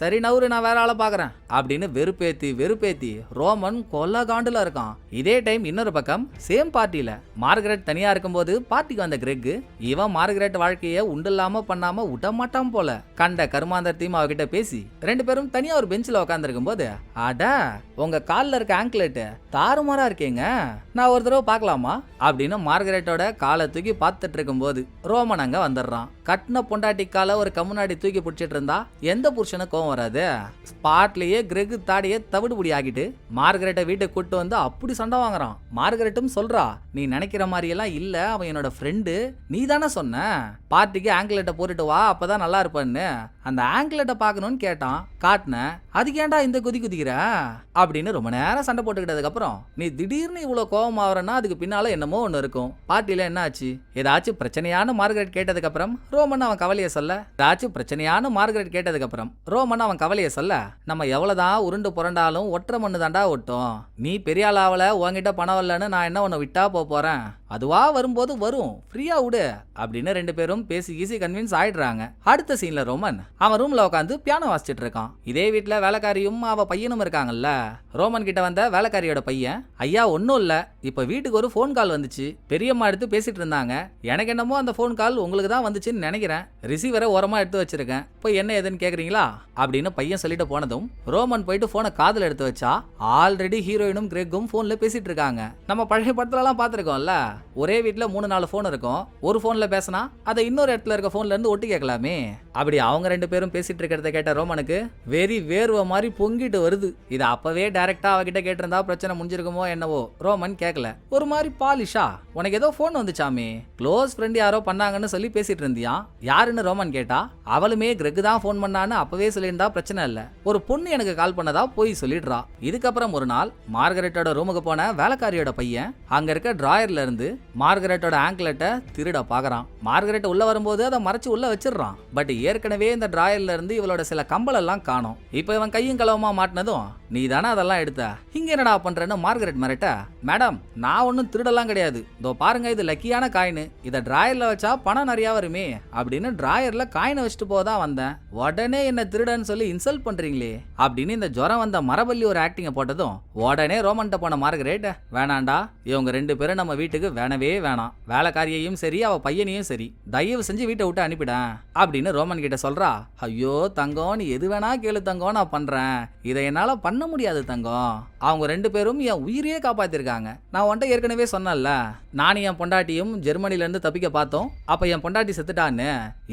சரி நவுரு நான் வேற ஆளை பார்க்குறேன். அப்படின்னு வெறுப்பேத்தி வெறுப்பேத்தி ரோமன் கொல்ல காண்டில் இருக்கான். இதே டைம் இன்னொரு பக்கம் சேம் பார்ட்டியில் மார்கரெட் தனியாக இருக்கும்போது பார்ட்டிக்கு வந்த கிரெக் இவன் மார்கரெட் வாழ்க்கையை உண்டில்லாம பண்ணாம விடமாட்டான் போல. கண்ட கருமாந்தரத்தையும் அவகிட்ட பேசி ரெண்டு பேரும் தனியா ஒரு பெஞ்சில் உட்காந்துருக்கும் போது அட உங்க கால்ல இருக்க ஆங்க்லெட் தாறுமாறா இருக்கீங்க. நான் ஒரு தடவை பார்க்கலாமா? அப்படின்னு மார்கரெட்டோட காலை தூக்கி பார்த்துட்டு இருக்கும்போது ரோமன் அங்க வந்துடுறான். கட்டின பொண்டாட்டிக்கால ஒரு கம்முனாடி தூக்கி பிடிச்சிட்டு இருந்தா எந்த புருஷனும் கோவம் வராது? ஸ்பாட்லயே கிரெக் தாடியை தவிடுபடி ஆக்கிட்டு மார்கரெட்டை வீட்டுக்கு கூட்டு வந்து அப்படி சண்டை வாங்குறான். மார்கரெட்டும் சொல்றா நீ நினைக்கிற மாதிரியெல்லாம் இல்ல அவன் என்னோட ஃப்ரெண்டு நீ தானே சொன்ன? பார்ட்டிக்கு ஆங்கிலெட்டை போட்டுட்டு வா அப்பதான் நல்லா இருப்பான்னு. அந்த ஆங்கிலெட்டை பார்க்கணும்னு கேட்டான் காட்டினேன் அதுக்கு ஏன்டா இந்த குதி குதிக்கிற? அப்படின்னு ரொம்ப நேரம் சண்டை போட்டுக்கிட்டதுக்கு அப்புறம் நீ திடீர்னு இவ்வளோ கோவம் ஆகுறன்னா அதுக்கு பின்னால என்னமோ ஒன்று இருக்கும். பார்ட்டியில என்ன ஆச்சு? ஏதாச்சும் பிரச்சனையான மார்கரெட் கேட்டதுக்கு அப்புறம் ரோமன் அவன் கவலையை சொல்ல. ஏதாச்சும் பிரச்சனையான மார்கரெட் கேட்டதுக்கு அப்புறம் ரோமன் அவன் கவலையை சொல்ல நம்ம எவ்வளவுதான் உருண்டு புரண்டாலும் ஒற்றை மண்ணு தாண்டா ஒட்டும். நீ பெரிய ஆளாவல உன்கிட்ட பணம் வரலன்னு நான் என்ன உன்னை விட்டா போப் போறேன்? அதுவா வரும்போது வரும் ஃப்ரீயா விடு அப்படின்னு ரெண்டு பேரும் பேசி ஈஸி கன்வின்ஸ் ஆயிடுறாங்க. அடுத்த சீன்ல ரோமன் அவன் ரூம்ல உட்காந்து பியானோ வாசிச்சிட்டு இருக்கான். இதே வீட்டில் வேலைக்காரியும் அவ பையனும் இருக்காங்கல்ல. ரோமன் கிட்ட வந்த வேலைக்காரியோட பையன் ஐயா ஒன்றும் இல்ல. இப்ப வீட்டுக்கு ஒரு ஃபோன் கால் வந்துச்சு. பெரியம்மா எடுத்து பேசிட்டு இருந்தாங்க. எனக்கு என்னமோ அந்த ஃபோன் கால் உங்களுக்கு தான் வந்துச்சுன்னு நினைக்கிறேன். ரிசீவரை ஓரமா எடுத்து வச்சிருக்கேன். போய் என்ன ஏதுன்னு கேக்குறீங்களா? அப்படின்னு பையன் சொல்லிட்டு போனதும் ரோமன் போயிட்டு போனை காதில் எடுத்து வச்சா ஆல்ரெடி ஹீரோயினும் கிரெக்கும் போன்ல பேசிட்டு இருக்காங்க. நம்ம பழைய படத்துலலாம் பார்த்துருக்கோம்ல. ஒரே வீட்டில் மூணு நாலு ஃபோன் இருக்கும். ஒரு ஃபோனில் பேசினா அதை இன்னொரு இடத்துல இருக்க ஃபோன்லேருந்து ஒட்டி ஒட்டு கேட்கலாமே. அப்படி அவங்க ரெண்டு பேரும் பேசிட்டு இருக்கிறத கேட்ட ரோமனுக்கு வெறி வேர்வை மாதிரி பொங்கிட்டு வருது. இது அப்பவே டைரக்டா அவகிட்ட கேட்டிருந்தா பிரச்சனை முடிஞ்சிருக்குமோ என்னவோ ரோமன் கேட்கல ஒரு மாதிரி பாலிஷா? உனக்கு ஏதோ ஃபோன் வந்துச்சாமே க்ளோஸ் ஃப்ரெண்ட் யாரோ பண்ணாங்கன்னு சொல்லி பேசிட்டு இருந்தியா? யாருன்னு ரோமன் கேட்டா அவளுமே கிரெக் தான் ஃபோன் பண்ணான்னு அப்பவே சொல்லியிருந்தா பிரச்சனை இல்லை. ஒரு பொண்ணு எனக்கு கால் பண்ணதா போய் சொல்லிடுறா. இதுக்கப்புறம் ஒரு நாள் மார்கரெட்டோட ரூமுக்கு போன வேலைக்காரியோட பையன் அங்க இருக்க டிராயர்ல இருந்து மார்கரெட்டோட ஆங்கிலெட்டை திருட பாக்குறான். மார்கரெட் உள்ள வரும்போது அதை மறைச்சு உள்ள வச்சிடுறான். பட் ஏற்கனவே இந்த டிராயர்ல இருந்து இவளோட சில கம்பளெல்லாம் காணும். இப்போ இவன் கையும் களவுமா மாட்டினதும் நீ தானே அதெல்லாம் எடுத்த? இங்க என்னடா பண்றேன்னு மார்கரெட் மிரட்ட மேடம் நான் ஒன்றும் திருடெல்லாம் கிடையாது. இதோ பாருங்க இது லக்கியான காயின் இதை டிராயர்ல வச்சா பணம் நிறையா வருமே அப்படின்னு டிராயர்ல காயினை வச்சுட்டு போதான் வந்தேன். உடனே என்ன திருடன்னு சொல்லி இன்சல்ட் பண்றீங்களே அப்படின்னு இந்த ஜுரம் வந்த மரபள்ளி ஒரு ஆக்டிங்கை போட்டதும் உடனே ரோமன்ட்ட போன மார்கரெட். வேணாண்டா இவங்க ரெண்டு பேரும் நம்ம வீட்டுக்கு வேணவே வேணாம். வேலைக்காரியையும் சரி அவ பையனையும் சரி. தயவு செஞ்சு வீட்டை விட்டு அனுப்பிடேன் அப்படின்னு ரோமன் கிட்ட சொல்றா. ஐயோ தங்கம் நீ எது வேணா கேளு தங்கம் நான் பண்றேன். இதை என்னால பண்ண பண்ண முடியாது தங்கம். அவங்க ரெண்டு பேரும் என் உயிரையே காப்பாத்திருக்காங்க. நான் உன்ட்ட ஏற்கனவே சொன்னேன்ல நானும் என் பொண்டாட்டியும் ஜெர்மனில இருந்து தப்பிக்க பார்த்தோம். அப்ப என் பொண்டாட்டி செத்துட்டான்னு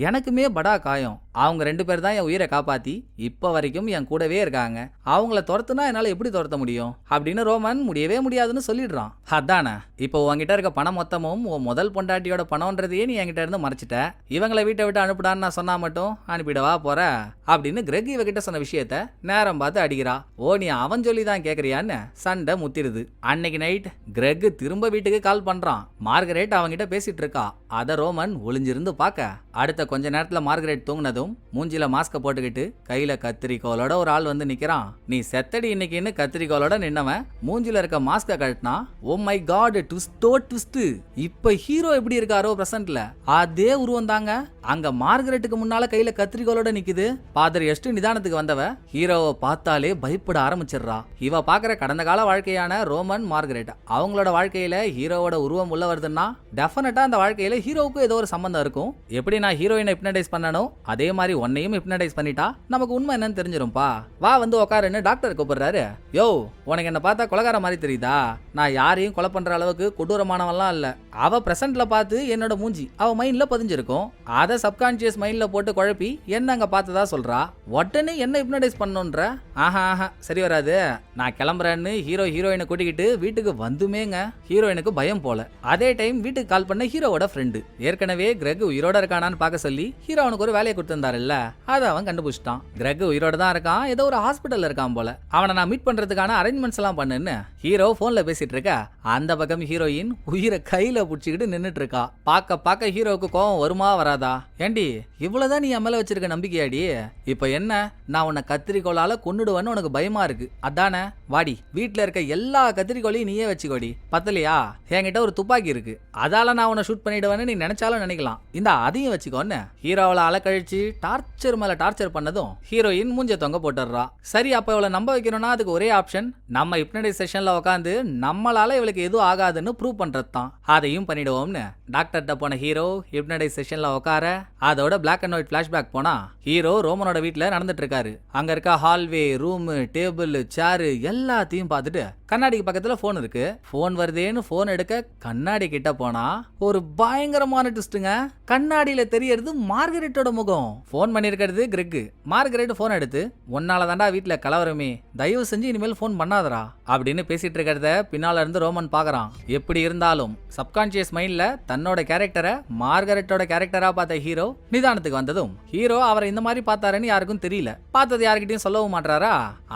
எனக்குமே படா காயம். அவங்க ரெண்டு பேர் தான் என் உயிரை காப்பாத்தி இப்ப வரைக்கும் என் கூடவே இருக்காங்க. அவங்கள துரத்துனா என்னால எப்படி துரத்த முடியும்? அப்படின்னு ரோமன் முடியவே முடியாதுன்னு சொல்லிடுறான். அதானே இப்போ உங்ககிட்ட இருக்க பணம் மொத்தமும் உன் முதல் பொண்டாட்டியோட பணம்ன்றதையே நீ என்கிட்ட இருந்து மறைச்சிட்ட. இவங்களை வீட்டை விட்டு அனுப்பிடான்னு நான் சொன்னா மட்டும் அனுப்பிடவா போற? அப்படின்னு கிரெக் இவகிட்ட சொன்ன விஷயத்த நேரம் பார்த்து அடிக்கிறா. ஓ நீ அவன் சொல்லி தான் கேக்குறியான்னு சண்டை முத்திருது அன்னைக்கு நைட் கிரெக் திரும்ப வீட்டுக்கு கால் பண்றான். மார்கரேட் அவங்கிட்ட பேசிட்டு இருக்கா. அத ரோமன் ஒளிஞ்சிருந்து பார்க்க அடுத்த கொஞ்ச நேரத்தில் மார்கரெட் தூங்கினதும் மூஞ்சில மாஸ்க்கை போட்டுக்கிட்டு கையில கத்திரிக்கோலோட ஒரு ஆள் வந்து நிக்கிறான். நீ செத்தடி இன்னைக்குன்னு கத்திரிக்கோலோட நின்னவன். மூஞ்சில இருக்க மாஸ்க்கை கழட்டினா oh ஓ மை காட் ட்விஸ்டோ ட்விஸ்ட் இப்ப ஹீரோ எப்படி இருக்காரோ பிரசன்ட்ல அதே உருவம் தாங்க. அங்க மார்கரெட்டுக்கு முன்னால கையில கத்திரிக்கோலோட நிக்குது. பாதர் எஸ்ட் நிதானத்துக்கு வந்தவ ஹீரோவை பார்த்தாலே பயப்பட ஆரம்பிச்சிடுறா. இவ பாக்குற கடந்த கால வாழ்க்கையான ரோமன் மார்கரெட் அவங்களோட வாழ்க்கையில ஹீரோவோட உருவம் உள்ள வருதுன்னா டெஃபினட்டா அந்த வாழ்க்கையில ஹீரோவுக்கும் ஏதோ ஒரு சம்பந்தம் இருக்கும். எப்படி நான் நான் ஹீரோயினை ஹிப்னடைஸ் பண்ணனோ அதே மாதிரி உன்னையும் ஹிப்னடைஸ் பண்ணிட்டா நமக்கு உண்மை என்னன்னு தெரிஞ்சிரும்பா. வா வந்து உக்காருன்னு டாக்டர் கூப்பிடுறாரு. யோ உனக்கு என்ன பார்த்தா கொலகார மாதிரி தெரியுதா? நான் யாரையும் கொலை பண்ற அளவுக்கு கொடூரமானவன்லாம் இல்லை. அவள் பிரசன்ட்ல பார்த்து என்னோட மூஞ்சி அவள் மைண்டில் பதிஞ்சிருக்கும். அதை சப்கான்ஷியஸ் மைண்டில் போட்டு குழப்பி என்ன அங்கே பார்த்ததா சொல்கிறா உடனே என்ன ஹிப்னடைஸ் பண்ணுன்ற? ஆஹா ஆஹா சரி வராது. நான் கிளம்புறேன்னு ஹீரோ ஹீரோயினை கூட்டிக்கிட்டு வீட்டுக்கு வந்துமேங்க. ஹீரோயினுக்கு பயம் போல. அதே டைம் வீட்டுக்கு கால் பண்ண ஹீரோவோட ஃப்ரெண்டு ஏற்கனவே கிரக் உயிரோட இருக்கானான்னு பார்க்க சொல்லி ஹீரோ அவனுக்கு ஒரு வேலையை கொடுத்துருந்தாருல்ல அதை அவன் கண்டுபிடிச்சிட்டான். கிரக் உயிரோட தான் இருக்கான் ஏதோ ஒரு ஹாஸ்பிட்டல்ல இருக்கான் போல. அவனை நான் மீட் பண்றதுக்கான அரேஞ்ச்மெண்ட்ஸ் எல்லாம் பண்ணுன்னு ஹீரோ போன்ல பேசிட்டு இருக்க அந்த பக்கம் ஹீரோயின் உயிரை கையில பிடிச்சிக்கிட்டு நின்னுட்டு இருக்கா பார்க்க பார்க்க ஹீரோவுக்கு கோவம் வருமா வராதா? ஏண்டி இவ்வளோதான் நீ என் மேலே வச்சிருக்க நம்பிக்கையாடி? இப்போ என்ன? நான் உன்னை கத்திரிக்கோளால கொன்னுடுவேன்னு உனக்கு பயமா இருக்கு. அதானே? வாடி வீட்டில் இருக்க எல்லா கத்திரிக்கோளையும் நீயே வச்சுக்கோடி. பத்தலையா? என்கிட்ட ஒரு துப்பாக்கி இருக்கு. அதால நான் உன்னை ஷூட் பண்ணிடுவேன்னு நீ நினைச்சாலும் நினைக்கலாம். இந்த அதையும் வச்சுக்கோன்னு ஹீரோவில் அலக்கழிச்சு டார்ச்சர் மேல டார்ச்சர் பண்ணதும் ஹீரோயின் மூஞ்ச தொங்க போட்டுடுறா. சரி அப்போ இவளை நம்ப வைக்கணும்னா அதுக்கு ஒரே ஆப்ஷன் நம்ம ஹிப்னடைஸ் செஷன்ல உட்காந்து நம்மளால இவளுக்கு எதுவும் ஆகாதுன்னு ப்ரூவ் பண்றது தான் அதை அதையும் பண்ணிடுவோம்னு டாக்டர்கிட்ட போன ஹீரோ ஹிப்னடைஸ் செஷனில் உட்கார அதோட பிளாக் அண்ட் ஒயிட் ஃப்ளாஷ்பேக் போனால் ஹீரோ ரோமனோட வீட்டில் நடந்துட்டு இருக்காரு அங்கே இருக்க ஹால்வே ரூமு டேபிள் சேரு எல்லாத்தையும் பார்த்துட்டு கண்ணாடிக்கு பக்கத்தில் ஃபோன் இருக்கு. ஃபோன் வருதேன்னு ஃபோன் எடுக்க கண்ணாடி கிட்ட போனா ஒரு பயங்கரமான ட்விஸ்ட்டுங்க கண்ணாடியில் தெரியறது மார்கரெட்டோட முகம். ஃபோன் பண்ணியிருக்கிறது கிரெக் மார்கரெட் ஃபோன் எடுத்து உன்னால தாண்டா வீட்டில் கலவரமே. தயவு செஞ்சு இனிமேல் ஃபோன் பண்ணாதடா. அப்படின்னு பேசிட்டு இருக்கிறத பின்னால இருந்து ரோமன் பார்க்குறான் எப்படி இருந்தாலும் சப்கான்ஷியஸ் மைண்டில் தன் தன்னோட கேரக்டரை மார்கரெட்டோட கேரக்டரா பார்த்த ஹீரோ நிதானத்துக்கு வந்ததும் ஹீரோ அவரை இந்த மாதிரி பார்த்தாருன்னு யாருக்கும் தெரியல. பார்த்தது யார்கிட்டயும் சொல்லவும் மாட்டாரா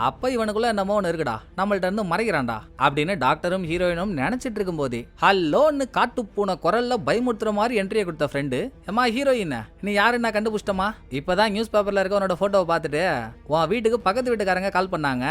அப்ப இவனுக்குள்ள என்னமோ ஒன்று இருக்குடா நம்மள்ட்ட இருந்து மறைக்கிறான்டா அப்படின்னு டாக்டரும் ஹீரோயினும் நினைச்சிட்டு இருக்கும் போதே ஹலோன்னு காட்டு பூனை குரல்ல பயமுறுத்துற மாதிரி என்ட்ரியை கொடுத்த ஃப்ரெண்டு ஏமா ஹீரோயின் நீ யாரு? நான் கண்டுபிடிச்சிட்டமா இப்பதான் நியூஸ் பேப்பர்ல இருக்க உன்னோட போட்டோவை பார்த்துட்டு உன் வீட்டுக்கு பக்கத்து வீட்டுக்காரங்க கால் பண்ணாங்க.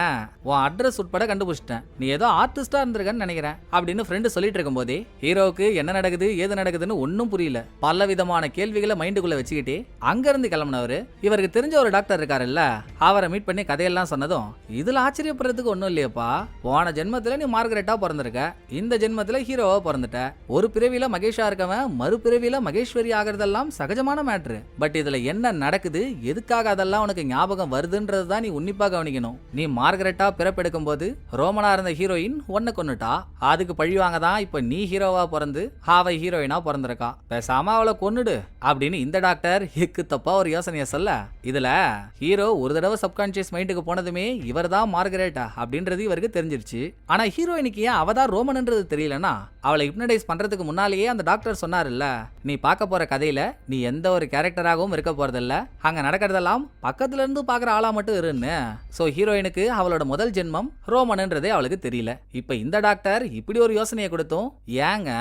உன் அட்ரஸ் உட்பட கண்டுபிடிச்சிட்டேன். நீ ஏதோ ஆர்டிஸ்டா இருந்திருக்கன்னு நினைக்கிறேன் அப்படின்னு ஃப்ரெண்டு சொல்லிட்டு இருக்கும்போதே ஹீரோவுக்கு என்ன நடக்குது ஏது நடக்குதுன்னு ஒன்றும் புரியல. பல விதமான கேள்விகளை மைண்டுக்குள்ள வச்சுக்கிட்டே அங்க இருந்து கிளம்புனவர் இவருக்கு தெரிஞ்ச ஒரு டாக்டர் இருக்காருல்ல அவரை மீட் பண்ணி கதையெல்லாம் சொன்னதும் இதுல ஆச்சரியப்படுறதுக்கு ஒன்றும் இல்லையப்பா போன ஜென்மத்துல நீ மார்கரெட்டா பிறந்திருக்க இந்த ஜென்மத்துல ஹீரோவா பிறந்துட்ட ஒரு பிறவியில மகேஷா இருக்கவன் மறுபிறவியில மகேஸ்வரி ஆகிறதெல்லாம் சகஜமான மேட்ரு பட் இதுல என்ன நடக்குது எதுக்காக அதெல்லாம் உனக்கு ஞாபகம் வருதுன்றது தான் நீ உன்னிப்பா கவனிக்கணும். நீ மார்கரெட்டா பிறப்பெடுக்கும் போது ரோமனா இருந்த ஹீரோயின் ஒன்ன கொண்டுட்டா அதுக்கு பழிவாங்க தான் இப்ப நீ ஹீரோவா பிறந்து ஹாவை ஹீரோயினா பிறந்திருக்கா? பேசாம அவளை கொன்னுடு அப்படின்னு இந்த டாக்டர் எக்கு தப்பா ஒரு யோசனையை சொல்ல இதுல ஹீரோ ஒரு தடவை சப்கான்சியஸ் மைண்டுக்கு போனதுமே இவர் தான் மார்கரேட்டா அப்படின்றது இவருக்கு தெரிஞ்சிருச்சு. ஆனா ஹீரோயினுக்கு ஏன் அவ தான் ரோமன்ன்றது தெரியலன்னா அவளை ஹிப்னடைஸ் பண்ணுறதுக்கு முன்னாலேயே அந்த டாக்டர் சொன்னார்ல நீ பார்க்க போகிற கதையில் நீ எந்த ஒரு கேரக்டராகவும் இருக்க போகிறதில்ல அங்கே நடக்கிறதெல்லாம் பக்கத்துலேருந்து பார்க்குற ஆளாக மட்டும் இருன்னு. ஸோ ஹீரோயினுக்கு அவளோட முதல் ஜென்மம் ரோமனுன்றதே அவளுக்கு தெரியல. இப்போ இந்த டாக்டர் இப்படி ஒரு யோசனையை கொடுத்தும் ஏங்க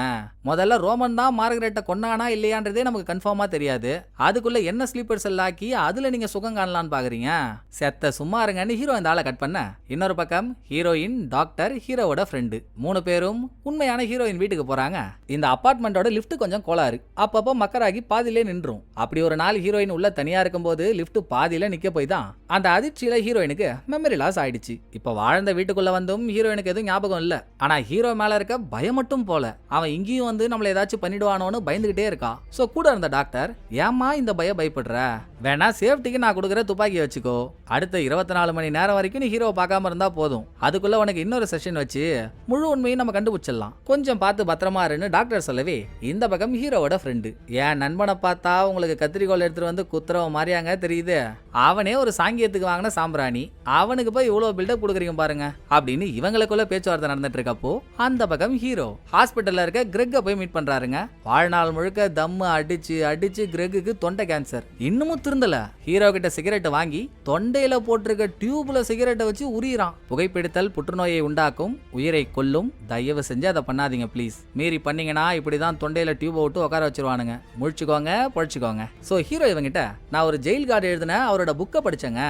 முதல்ல ரோமன் தான் மார்கரெட்டை கொன்னானா இல்லையான்றதே நமக்கு கன்ஃபார்மாக தெரியாது. அதுக்குள்ளே என்ன ஸ்லீப்பர் எல்லாக்கி அதில் நீங்கள் சுகம் காணலான்னு பார்க்குறீங்க செத்த சும்மா இருங்கன்னு ஹீரோ இந்த ஆளை கட் பண்ண. இன்னொரு பக்கம் ஹீரோயின் டாக்டர் ஹீரோவோட ஃப்ரெண்டு மூணு பேரும் உண்மையான ஹீரோயின் வீட்டுக்கு போறாங்க. இந்த அபார்ட்மெண்ட்டோட லிஃப்ட் கொஞ்சம் கோளாறு. அப்பப்போ மக்கராகி பாதியிலே நின்றும். அப்படி ஒரு நாள் ஹீரோயின் உள்ள தனியா இருக்கும்போது லிஃப்ட் பாதியில நிக்க போய் தான் அந்த அதிர்ச்சியில ஹீரோயினுக்கு மெமரி லாஸ் ஆயிடுச்சு. இப்ப வாழ்ந்த வீட்டுக்குள்ள வந்தும் ஹீரோயினுக்கு எதுவும் ஞாபகம் இல்ல. ஆனா ஹீரோ மேல இருக்க பயம் மட்டும் போல. அவன் இங்கேயும் வந்து நம்மள ஏதாச்சும் பண்ணிடுவானோன்னு பயந்துகிட்டே இருக்கா. சோ கூட இருந்த டாக்டர் ஏம்மா இந்த பய பயப்படுற? வேணா சேஃப்டிக்கு நான் கொடுக்குற துப்பாக்கி வச்சுக்கோ. அடுத்த இருபத்தி நாலு மணி நேரம் வரைக்கும் நீ ஹீரோவை பார்க்காம இருந்தா போதும். அதுக்குள்ள உனக்கு இன்னொரு செஷன் வச்சு முழு உண்மையும் நம்ம கண்டுபிடிச்சிடலாம். கொஞ்சம் பார்த்து பத்திரமா இருன்னு டாக்டர் சொல்லவே இந்த பக்கம் ஹீரோவோட ஃப்ரெண்டு என் நண்பனை பார்த்தா உங்களுக்கு கத்திரிக்கோல் எடுத்துட்டு வந்து குத்துறவ மாதிரியாங்க தெரியுது. அவனே ஒரு சாங்கியத்துக்கு வாங்கின சாம்பிராணி. அவனுக்கு போய் இவ்வளோ பில்டப் கொடுக்குறீங்க பாருங்க அப்படின்னு இவங்களுக்குள்ள பேச்சுவார்த்தை நடந்துட்டு இருக்கப்போ அந்த பக்கம் ஹீரோ ஹாஸ்பிட்டல்ல இருக்க கிரெக்க போய் மீட் பண்றாருங்க. வாழ்நாள் முழுக்க தம்மு அடிச்சு அடிச்சு கிரெக்குக்கு தொண்டை கேன்சர் இன்னமும் திருந்தல ஹீரோ கிட்ட சிகரெட் வாங்கி தொண்டையில போட்டிருக்க டியூப்ல சிகரெட்டை வச்சு உரியிறான். புகைப்பிடித்தல் புற்றுநோயை உண்டாக்கும் உயிரை கொல்லும். தயவு செஞ்சு அதை பண்ணாதீங்க ப்ளீஸ் மீறி பண்ணீங்கன்னா இப்படிதான் தொண்டையில டியூபை விட்டு உட்கார வச்சிருவானுங்க. முழிச்சுக்கோங்க பொழிச்சுக்கோங்க. ஸோ ஹீரோ இவங்கிட்ட நான் ஒரு ஜெயில் கார்டு எழுதின அவரோட புக்கை படிச்சேங்க.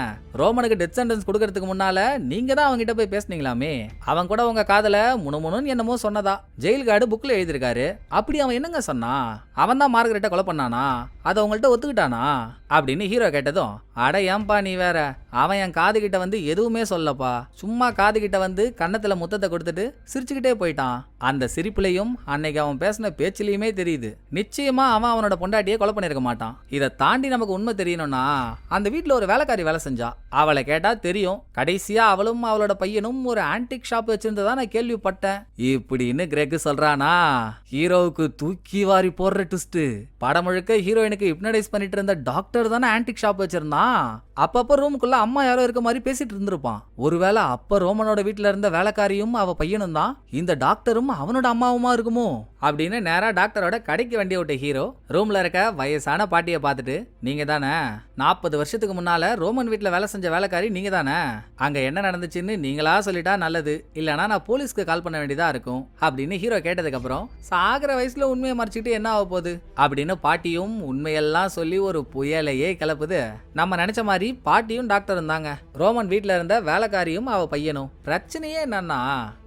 ரோமனுக்கு டெத் சென்டென்ஸ் கொடுக்கறதுக்கு முன்னால நீங்க தான் அவங்ககிட்ட போய் பேசுனீங்களாமே? அவன் கூட உங்க காதல முணுமுணுன்னு என்னமோ சொன்னதா? ஜெயில் கார்டு புக்ல எழுதியிருக்காரு. அப்படி அவன் என்னங்க சொன்னான்? அவன் தான் மார்கரெட்டை கொலை பண்ணானா? அதை உங்கள்கிட்ட ஒத்துக்கிட்டானா? அப்படின்னு ஹீரோ கேட்டதும் அட ஏன்பா நீ வேற? அவன் என் காதுகிட்ட வந்து எதுவுமே சொல்லப்பா. சும்மா காதுகிட்ட வந்து கன்னத்தில் முத்தத்தை கொடுத்துட்டு சிரிச்சுக்கிட்டே போயிட்டான். அந்த சிரிப்புலையும் அன்னைக்கு அவன் பேசின பேச்சிலையுமே தெரியுது. நிச்சயமா அவன் அவனோட பொண்டாட்டியை கொலை பண்ணிருக்க மாட்டான். இதை தாண்டி நமக்கு உண்மை தெரியணும்னா அந்த வீட்டில் ஒரு வேலைக்காரி வேலை செஞ்சா. அவளை கேட்டா தெரியும். கடைசியா அவளும் அவளோட பையனும் ஒரு ஆன்டிக் ஷாப் வச்சிருந்ததா நான் கேள்விப்பட்டேன். இப்படின்னு கிரெக் சொல்றானா ஹீரோவுக்கு தூக்கி வாரி போடுற ட்விஸ்ட் படம் முழுக்க ஹீரோயினுக்கு ஹிப்னடைஸ் பண்ணிட்டு இருந்த டாக்டர் தானே ஆன்டிக் ஷாப் வச்சிருந்தான். Ah, அப்பப்போ ரூமுக்குள்ள அம்மா யாரோ இருக்க மாதிரி பேசிட்டு இருந்திருப்பான். ஒருவேளை அப்ப ரோமனோட வீட்ல இருந்த வேலைக்காரியும் அவ பையனும் தான் இந்த டாக்டரும் அவனோட அம்மாவுமா இருக்குமோ? அப்படின்னு நேரா டாக்டரோட கடைக்கு வண்டி விட்ட ஹீரோ ரூம்ல இருக்க வயசான பாட்டியை பார்த்துட்டு நீங்க தானே நாற்பது வருஷத்துக்கு முன்னால ரோமன் வீட்டில் வேலை செஞ்ச வேலைக்காரி நீங்க தானே? அங்க என்ன நடந்துச்சுன்னு நீங்களா சொல்லிட்டா நல்லது இல்லனா நான் போலீஸ்க்கு கால் பண்ண வேண்டியதா இருக்கும்? அப்படின்னு ஹீரோ கேட்டதுக்கு அப்புறம் சாகிற வயசுல உண்மையை மறைச்சிட்டு என்ன ஆக போகுது? அப்படின்னு பாட்டியும் உண்மையெல்லாம் சொல்லி ஒரு புயலையே கிளப்புது. நம்ம நினைச்ச மாதிரி பாட்டியும் டாக்டர் இருந்தாங்க. ரோமன் வீட்டில் இருந்த வேலைக்காரியும் அவ பையனும். பிரச்சனையே என்னன்னா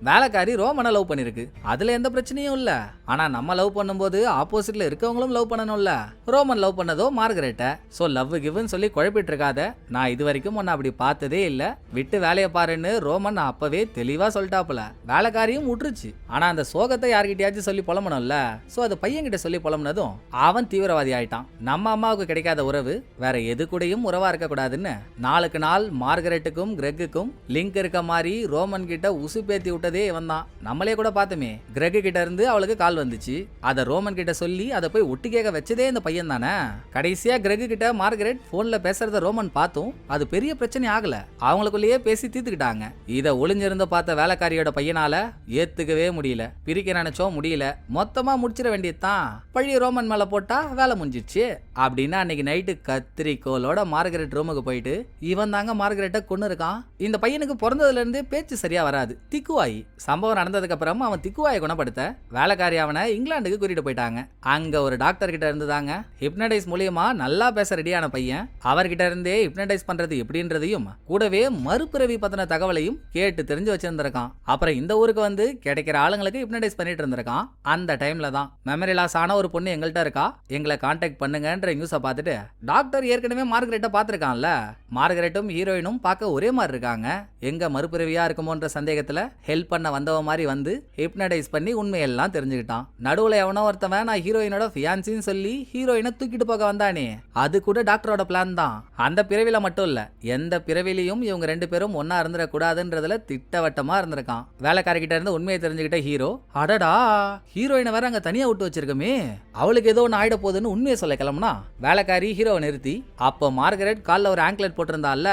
வேலைக்காரி ரோமனை லவ் பண்ணிருக்கு. அதுல எந்த பிரச்சனையும் இல்ல. ஆனா நம்ம லவ் பண்ணும்போது ஆப்போசிட்ல இருக்கவங்களும் லவ் பண்ணணும்ல. ரோமன் லவ் பண்ணதோ மார்கரெட்ட. சோ லவ் கிவ்னு சொல்லி குழப்பிட்டு இருக்காத நான் இது வரைக்கும் உன்னை அப்படி பார்த்ததே இல்ல. விட்டு வேலையை பாருன்னு ரோமன் அப்பவே தெளிவா சொல்லிட்டாப்புல. வேலைக்காரியும் விட்டுருச்சு ஆனா அந்த சோகத்தை யார்கிட்டயாச்சும் சொல்லி புலம்பணும்ல. சோ அது பையன்கிட்ட சொல்லி புலம்புனதும் அவன் தீவிரவாதி ஆயிட்டான். நம்ம அம்மாவுக்கு கிடைக்காத உறவு வேற எது கூடயும் உறவா இருக்கக்கூடாது. கூடாதுன்னு நாளுக்கு நாள் மார்கரெட்டுக்கும் கிரெக்குக்கும் லிங்க் இருக்க மாதிரி ரோமன் கிட்ட உசு பேத்தி விட்டதே இவன் தான் நம்மளே கூட பார்த்தோமே கிரெக் கிட்ட இருந்து அவளுக்கு கால் வந்துச்சு. அதை ரோமன் கிட்ட சொல்லி அதை போய் ஒட்டி கேட்க வச்சதே இந்த பையன் தானே? கடைசியா கிரெக் கிட்ட மார்கரெட் போன்ல பேசுறத ரோமன் பார்த்தும் அது பெரிய பிரச்சனை ஆகல. அவங்களுக்குள்ளேயே பேசி தீர்த்துக்கிட்டாங்க. இதை ஒளிஞ்சிருந்து பார்த்த வேலைக்காரியோட பையனால ஏத்துக்கவே முடியல. பிரிக்க நினைச்சோம் முடியல. மொத்தமா முடிச்சிட வேண்டியதுதான். பழைய ரோமன் மேல போட்டா வேலை முடிஞ்சிச்சு அப்படின்னு அன்னைக்கு நைட்டு கத்திரிக்கோலோட மார்கரெட் ரூமுக்கு போயிட்டு இவன் தாங்க மார்கரெட்டை கொண்டு இருக்கான். இந்த பையனுக்கு பிறந்ததுலேருந்தே பேச்சு சரியா வராது. திக்குவாய். சம்பவம் நடந்ததுக்கு அப்புறம் அவன் திக்குவாயை குணப்படுத்த வேலைக்காரி அவனை இங்கிலாந்துக்கு கூட்டிட்டு போயிட்டாங்க. அங்க ஒரு டாக்டர் கிட்ட இருந்து தாங்க ஹிப்னடைஸ் மூலியமா நல்லா பேச ரெடியான பையன். அவர்கிட்ட இருந்தே ஹிப்னடைஸ் பண்றது எப்படின்றதையும் கூடவே மறுபிறவி பத்தின தகவலையும் கேட்டு தெரிஞ்சு வச்சிருந்திருக்கான். அப்புறம் இந்த ஊருக்கு வந்து கிடைக்கிற ஆளுங்களுக்கு ஹிப்னடைஸ் பண்ணிட்டு இருந்திருக்கான். அந்த டைம்ல தான் மெமரி லாஸ் ஆன ஒரு பொண்ணு எங்கள்கிட்ட இருக்கா? எங்களை கான்டாக்ட் பண்ணுங்கன்ற நியூஸை பார்த்துட்டு டாக்டர் ஏற்கனவே மார்கரெட்டை பார்த்துருக்கான்ல. மார்கரெட்டும் ஹீரோயினும் பார்க்க ஒரே மாதிரி இருக்காங்க. எங்க மறுபிறவியா இருக்குமோன்ற சந்தேகத்துல ஹெல்ப் பண்ண வந்தவ மாதிரி வந்து ஹிப்னடைஸ் பண்ணி உண்மையெல்லாம் தெரிஞ்சுக்கிட்டான். நடுவுல எவனோ ஒருத்தவன் நான் ஹீரோயினோட ஃபியான்சின்னு சொல்லி ஹீரோயினை தூக்கிட்டு போக வந்தானே? அது கூட டாக்டரோட பிளான் தான். அந்த பிறவில மட்டும் இல்ல எந்த பிறவிலையும் இவங்க ரெண்டு பேரும் ஒன்னா இருந்துடக்கூடாதுன்றதுல திட்டவட்டமா இருந்திருக்கான். வேலைக்காரர்கிட்ட இருந்து உண்மையை தெரிஞ்சுக்கிட்ட ஹீரோ அடடா ஹீரோயினை வேற அங்க தனியா விட்டு வச்சிருக்கமே. அவளுக்கு ஏதோ ஒன்று ஆயிட போகுதுன்னு உண்மையை சொல்ல கிளம்புனா? வேலைக்காரி ஹீரோவை நிறுத்தி அப்போ மார்கரெட் காலில் ஒரு ஆங்க்லெட் போட்டிருந்தால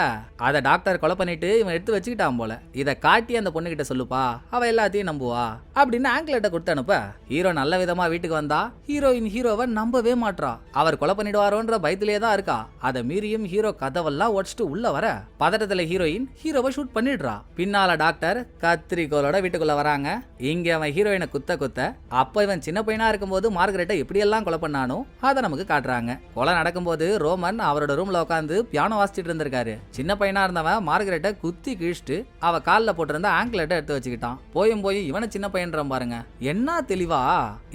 அதை டாக்டர் கொலை பண்ணிட்டு இவன் எடுத்து வச்சுக்கிட்டான் போல. இதை காட்டி அந்த பொண்ணுகிட்ட சொல்லுப்பா அவ எல்லாத்தையும் நம்புவா. அப்படின்னு ஆங்க்லெட்டை கொடுத்து அனுப்ப ஹீரோ நல்ல விதமா வீட்டுக்கு வந்தா ஹீரோயின் ஹீரோவை நம்பவே மாட்றா. அவர் கொலை பண்ணிடுவாரோன்ற பயத்திலே தான் இருக்கா. அதை மீறியும் ஹீரோ கதவெல்லாம் உடச்சிட்டு உள்ள வர பதட்டத்துல ஹீரோயின் ஹீரோவை ஷூட் பண்ணிடுறா. பின்னால டாக்டர் கத்திரிக்கோலோட வீட்டுக்குள்ள வராங்க. இங்க அவன் ஹீரோயினை குத்த குத்த அப்ப இவன் சின்ன பையனா இருக்கும்போது மார்கரெட்டை எப்படியெல்லாம் கொலை பண்ணானோ அதை நமக்கு காட்டுறாங்க. கொலை நடக்கும்போது ரோமன் அவரோட ரூம்ல உட்காந்து பியானோ தானே வாசிச்சுட்டு இருந்திருக்காரு. சின்ன பையனா இருந்தவன் மார்கரெட்டை குத்தி கிழிச்சிட்டு அவ காலில் போட்டிருந்த ஆங்கிலெட்டை எடுத்து வச்சுக்கிட்டான். போயும் போய் இவனை சின்ன பையன்றான் பாருங்க. என்ன தெளிவா?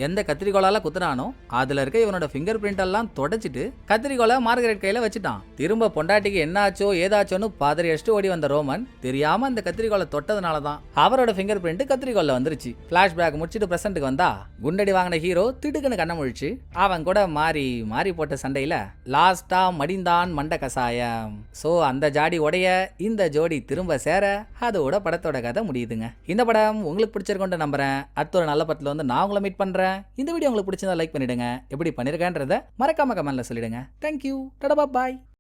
எந்த கத்திரிக்கோலால குத்துறானோ அதுல இருக்க இவனோட ஃபிங்கர் பிரிண்ட் எல்லாம் தொடச்சிட்டு கத்திரிக்கோலை மார்கரெட் கையில வச்சுட்டான். திரும்ப பொண்டாட்டிக்கு என்னாச்சோ ஏதாச்சோன்னு பதறி அடிச்சுட்டு ஓடி வந்த ரோமன் தெரியாம அந்த கத்திரிக்கோலை தொட்டதுனால தான் அவரோட ஃபிங்கர் பிரிண்ட் கத்திரிக்கோல்ல வந்துருச்சு. பிளாஷ்பேக் முடிச்சுட்டு பிரசன்ட்டுக்கு வந்தா குண்டடி வாங்கின ஹீரோ திடுக்குன்னு கண்ண முழிச்சு அவன் கூட மாறி மாறி போட்ட சண்டையில லாஸ்டா மடிந்தான் மண்ட கசாயம் ஸோ அந்த ஜாடி உடைய இந்த ஜோடி திரும்ப சேர அதோட படத்தோட கதை முடியுதுங்க. இந்த படம் உங்களுக்கு பிடிச்சிருக்கோன்னு நம்புறேன். அடுத்த ஒரு நல்ல படத்தில் வந்து நான் உங்களை மீட் பண்ணுறேன் இந்த வீடியோ உங்களுக்கு பிடிச்சிருந்தா லைக் பண்ணிடுங்க. எப்படி பண்ணியிருக்கேன்றத மறக்காம கமெண்ட்ல சொல்லிடுங்க. தேங்க்யூ டடபா பாய்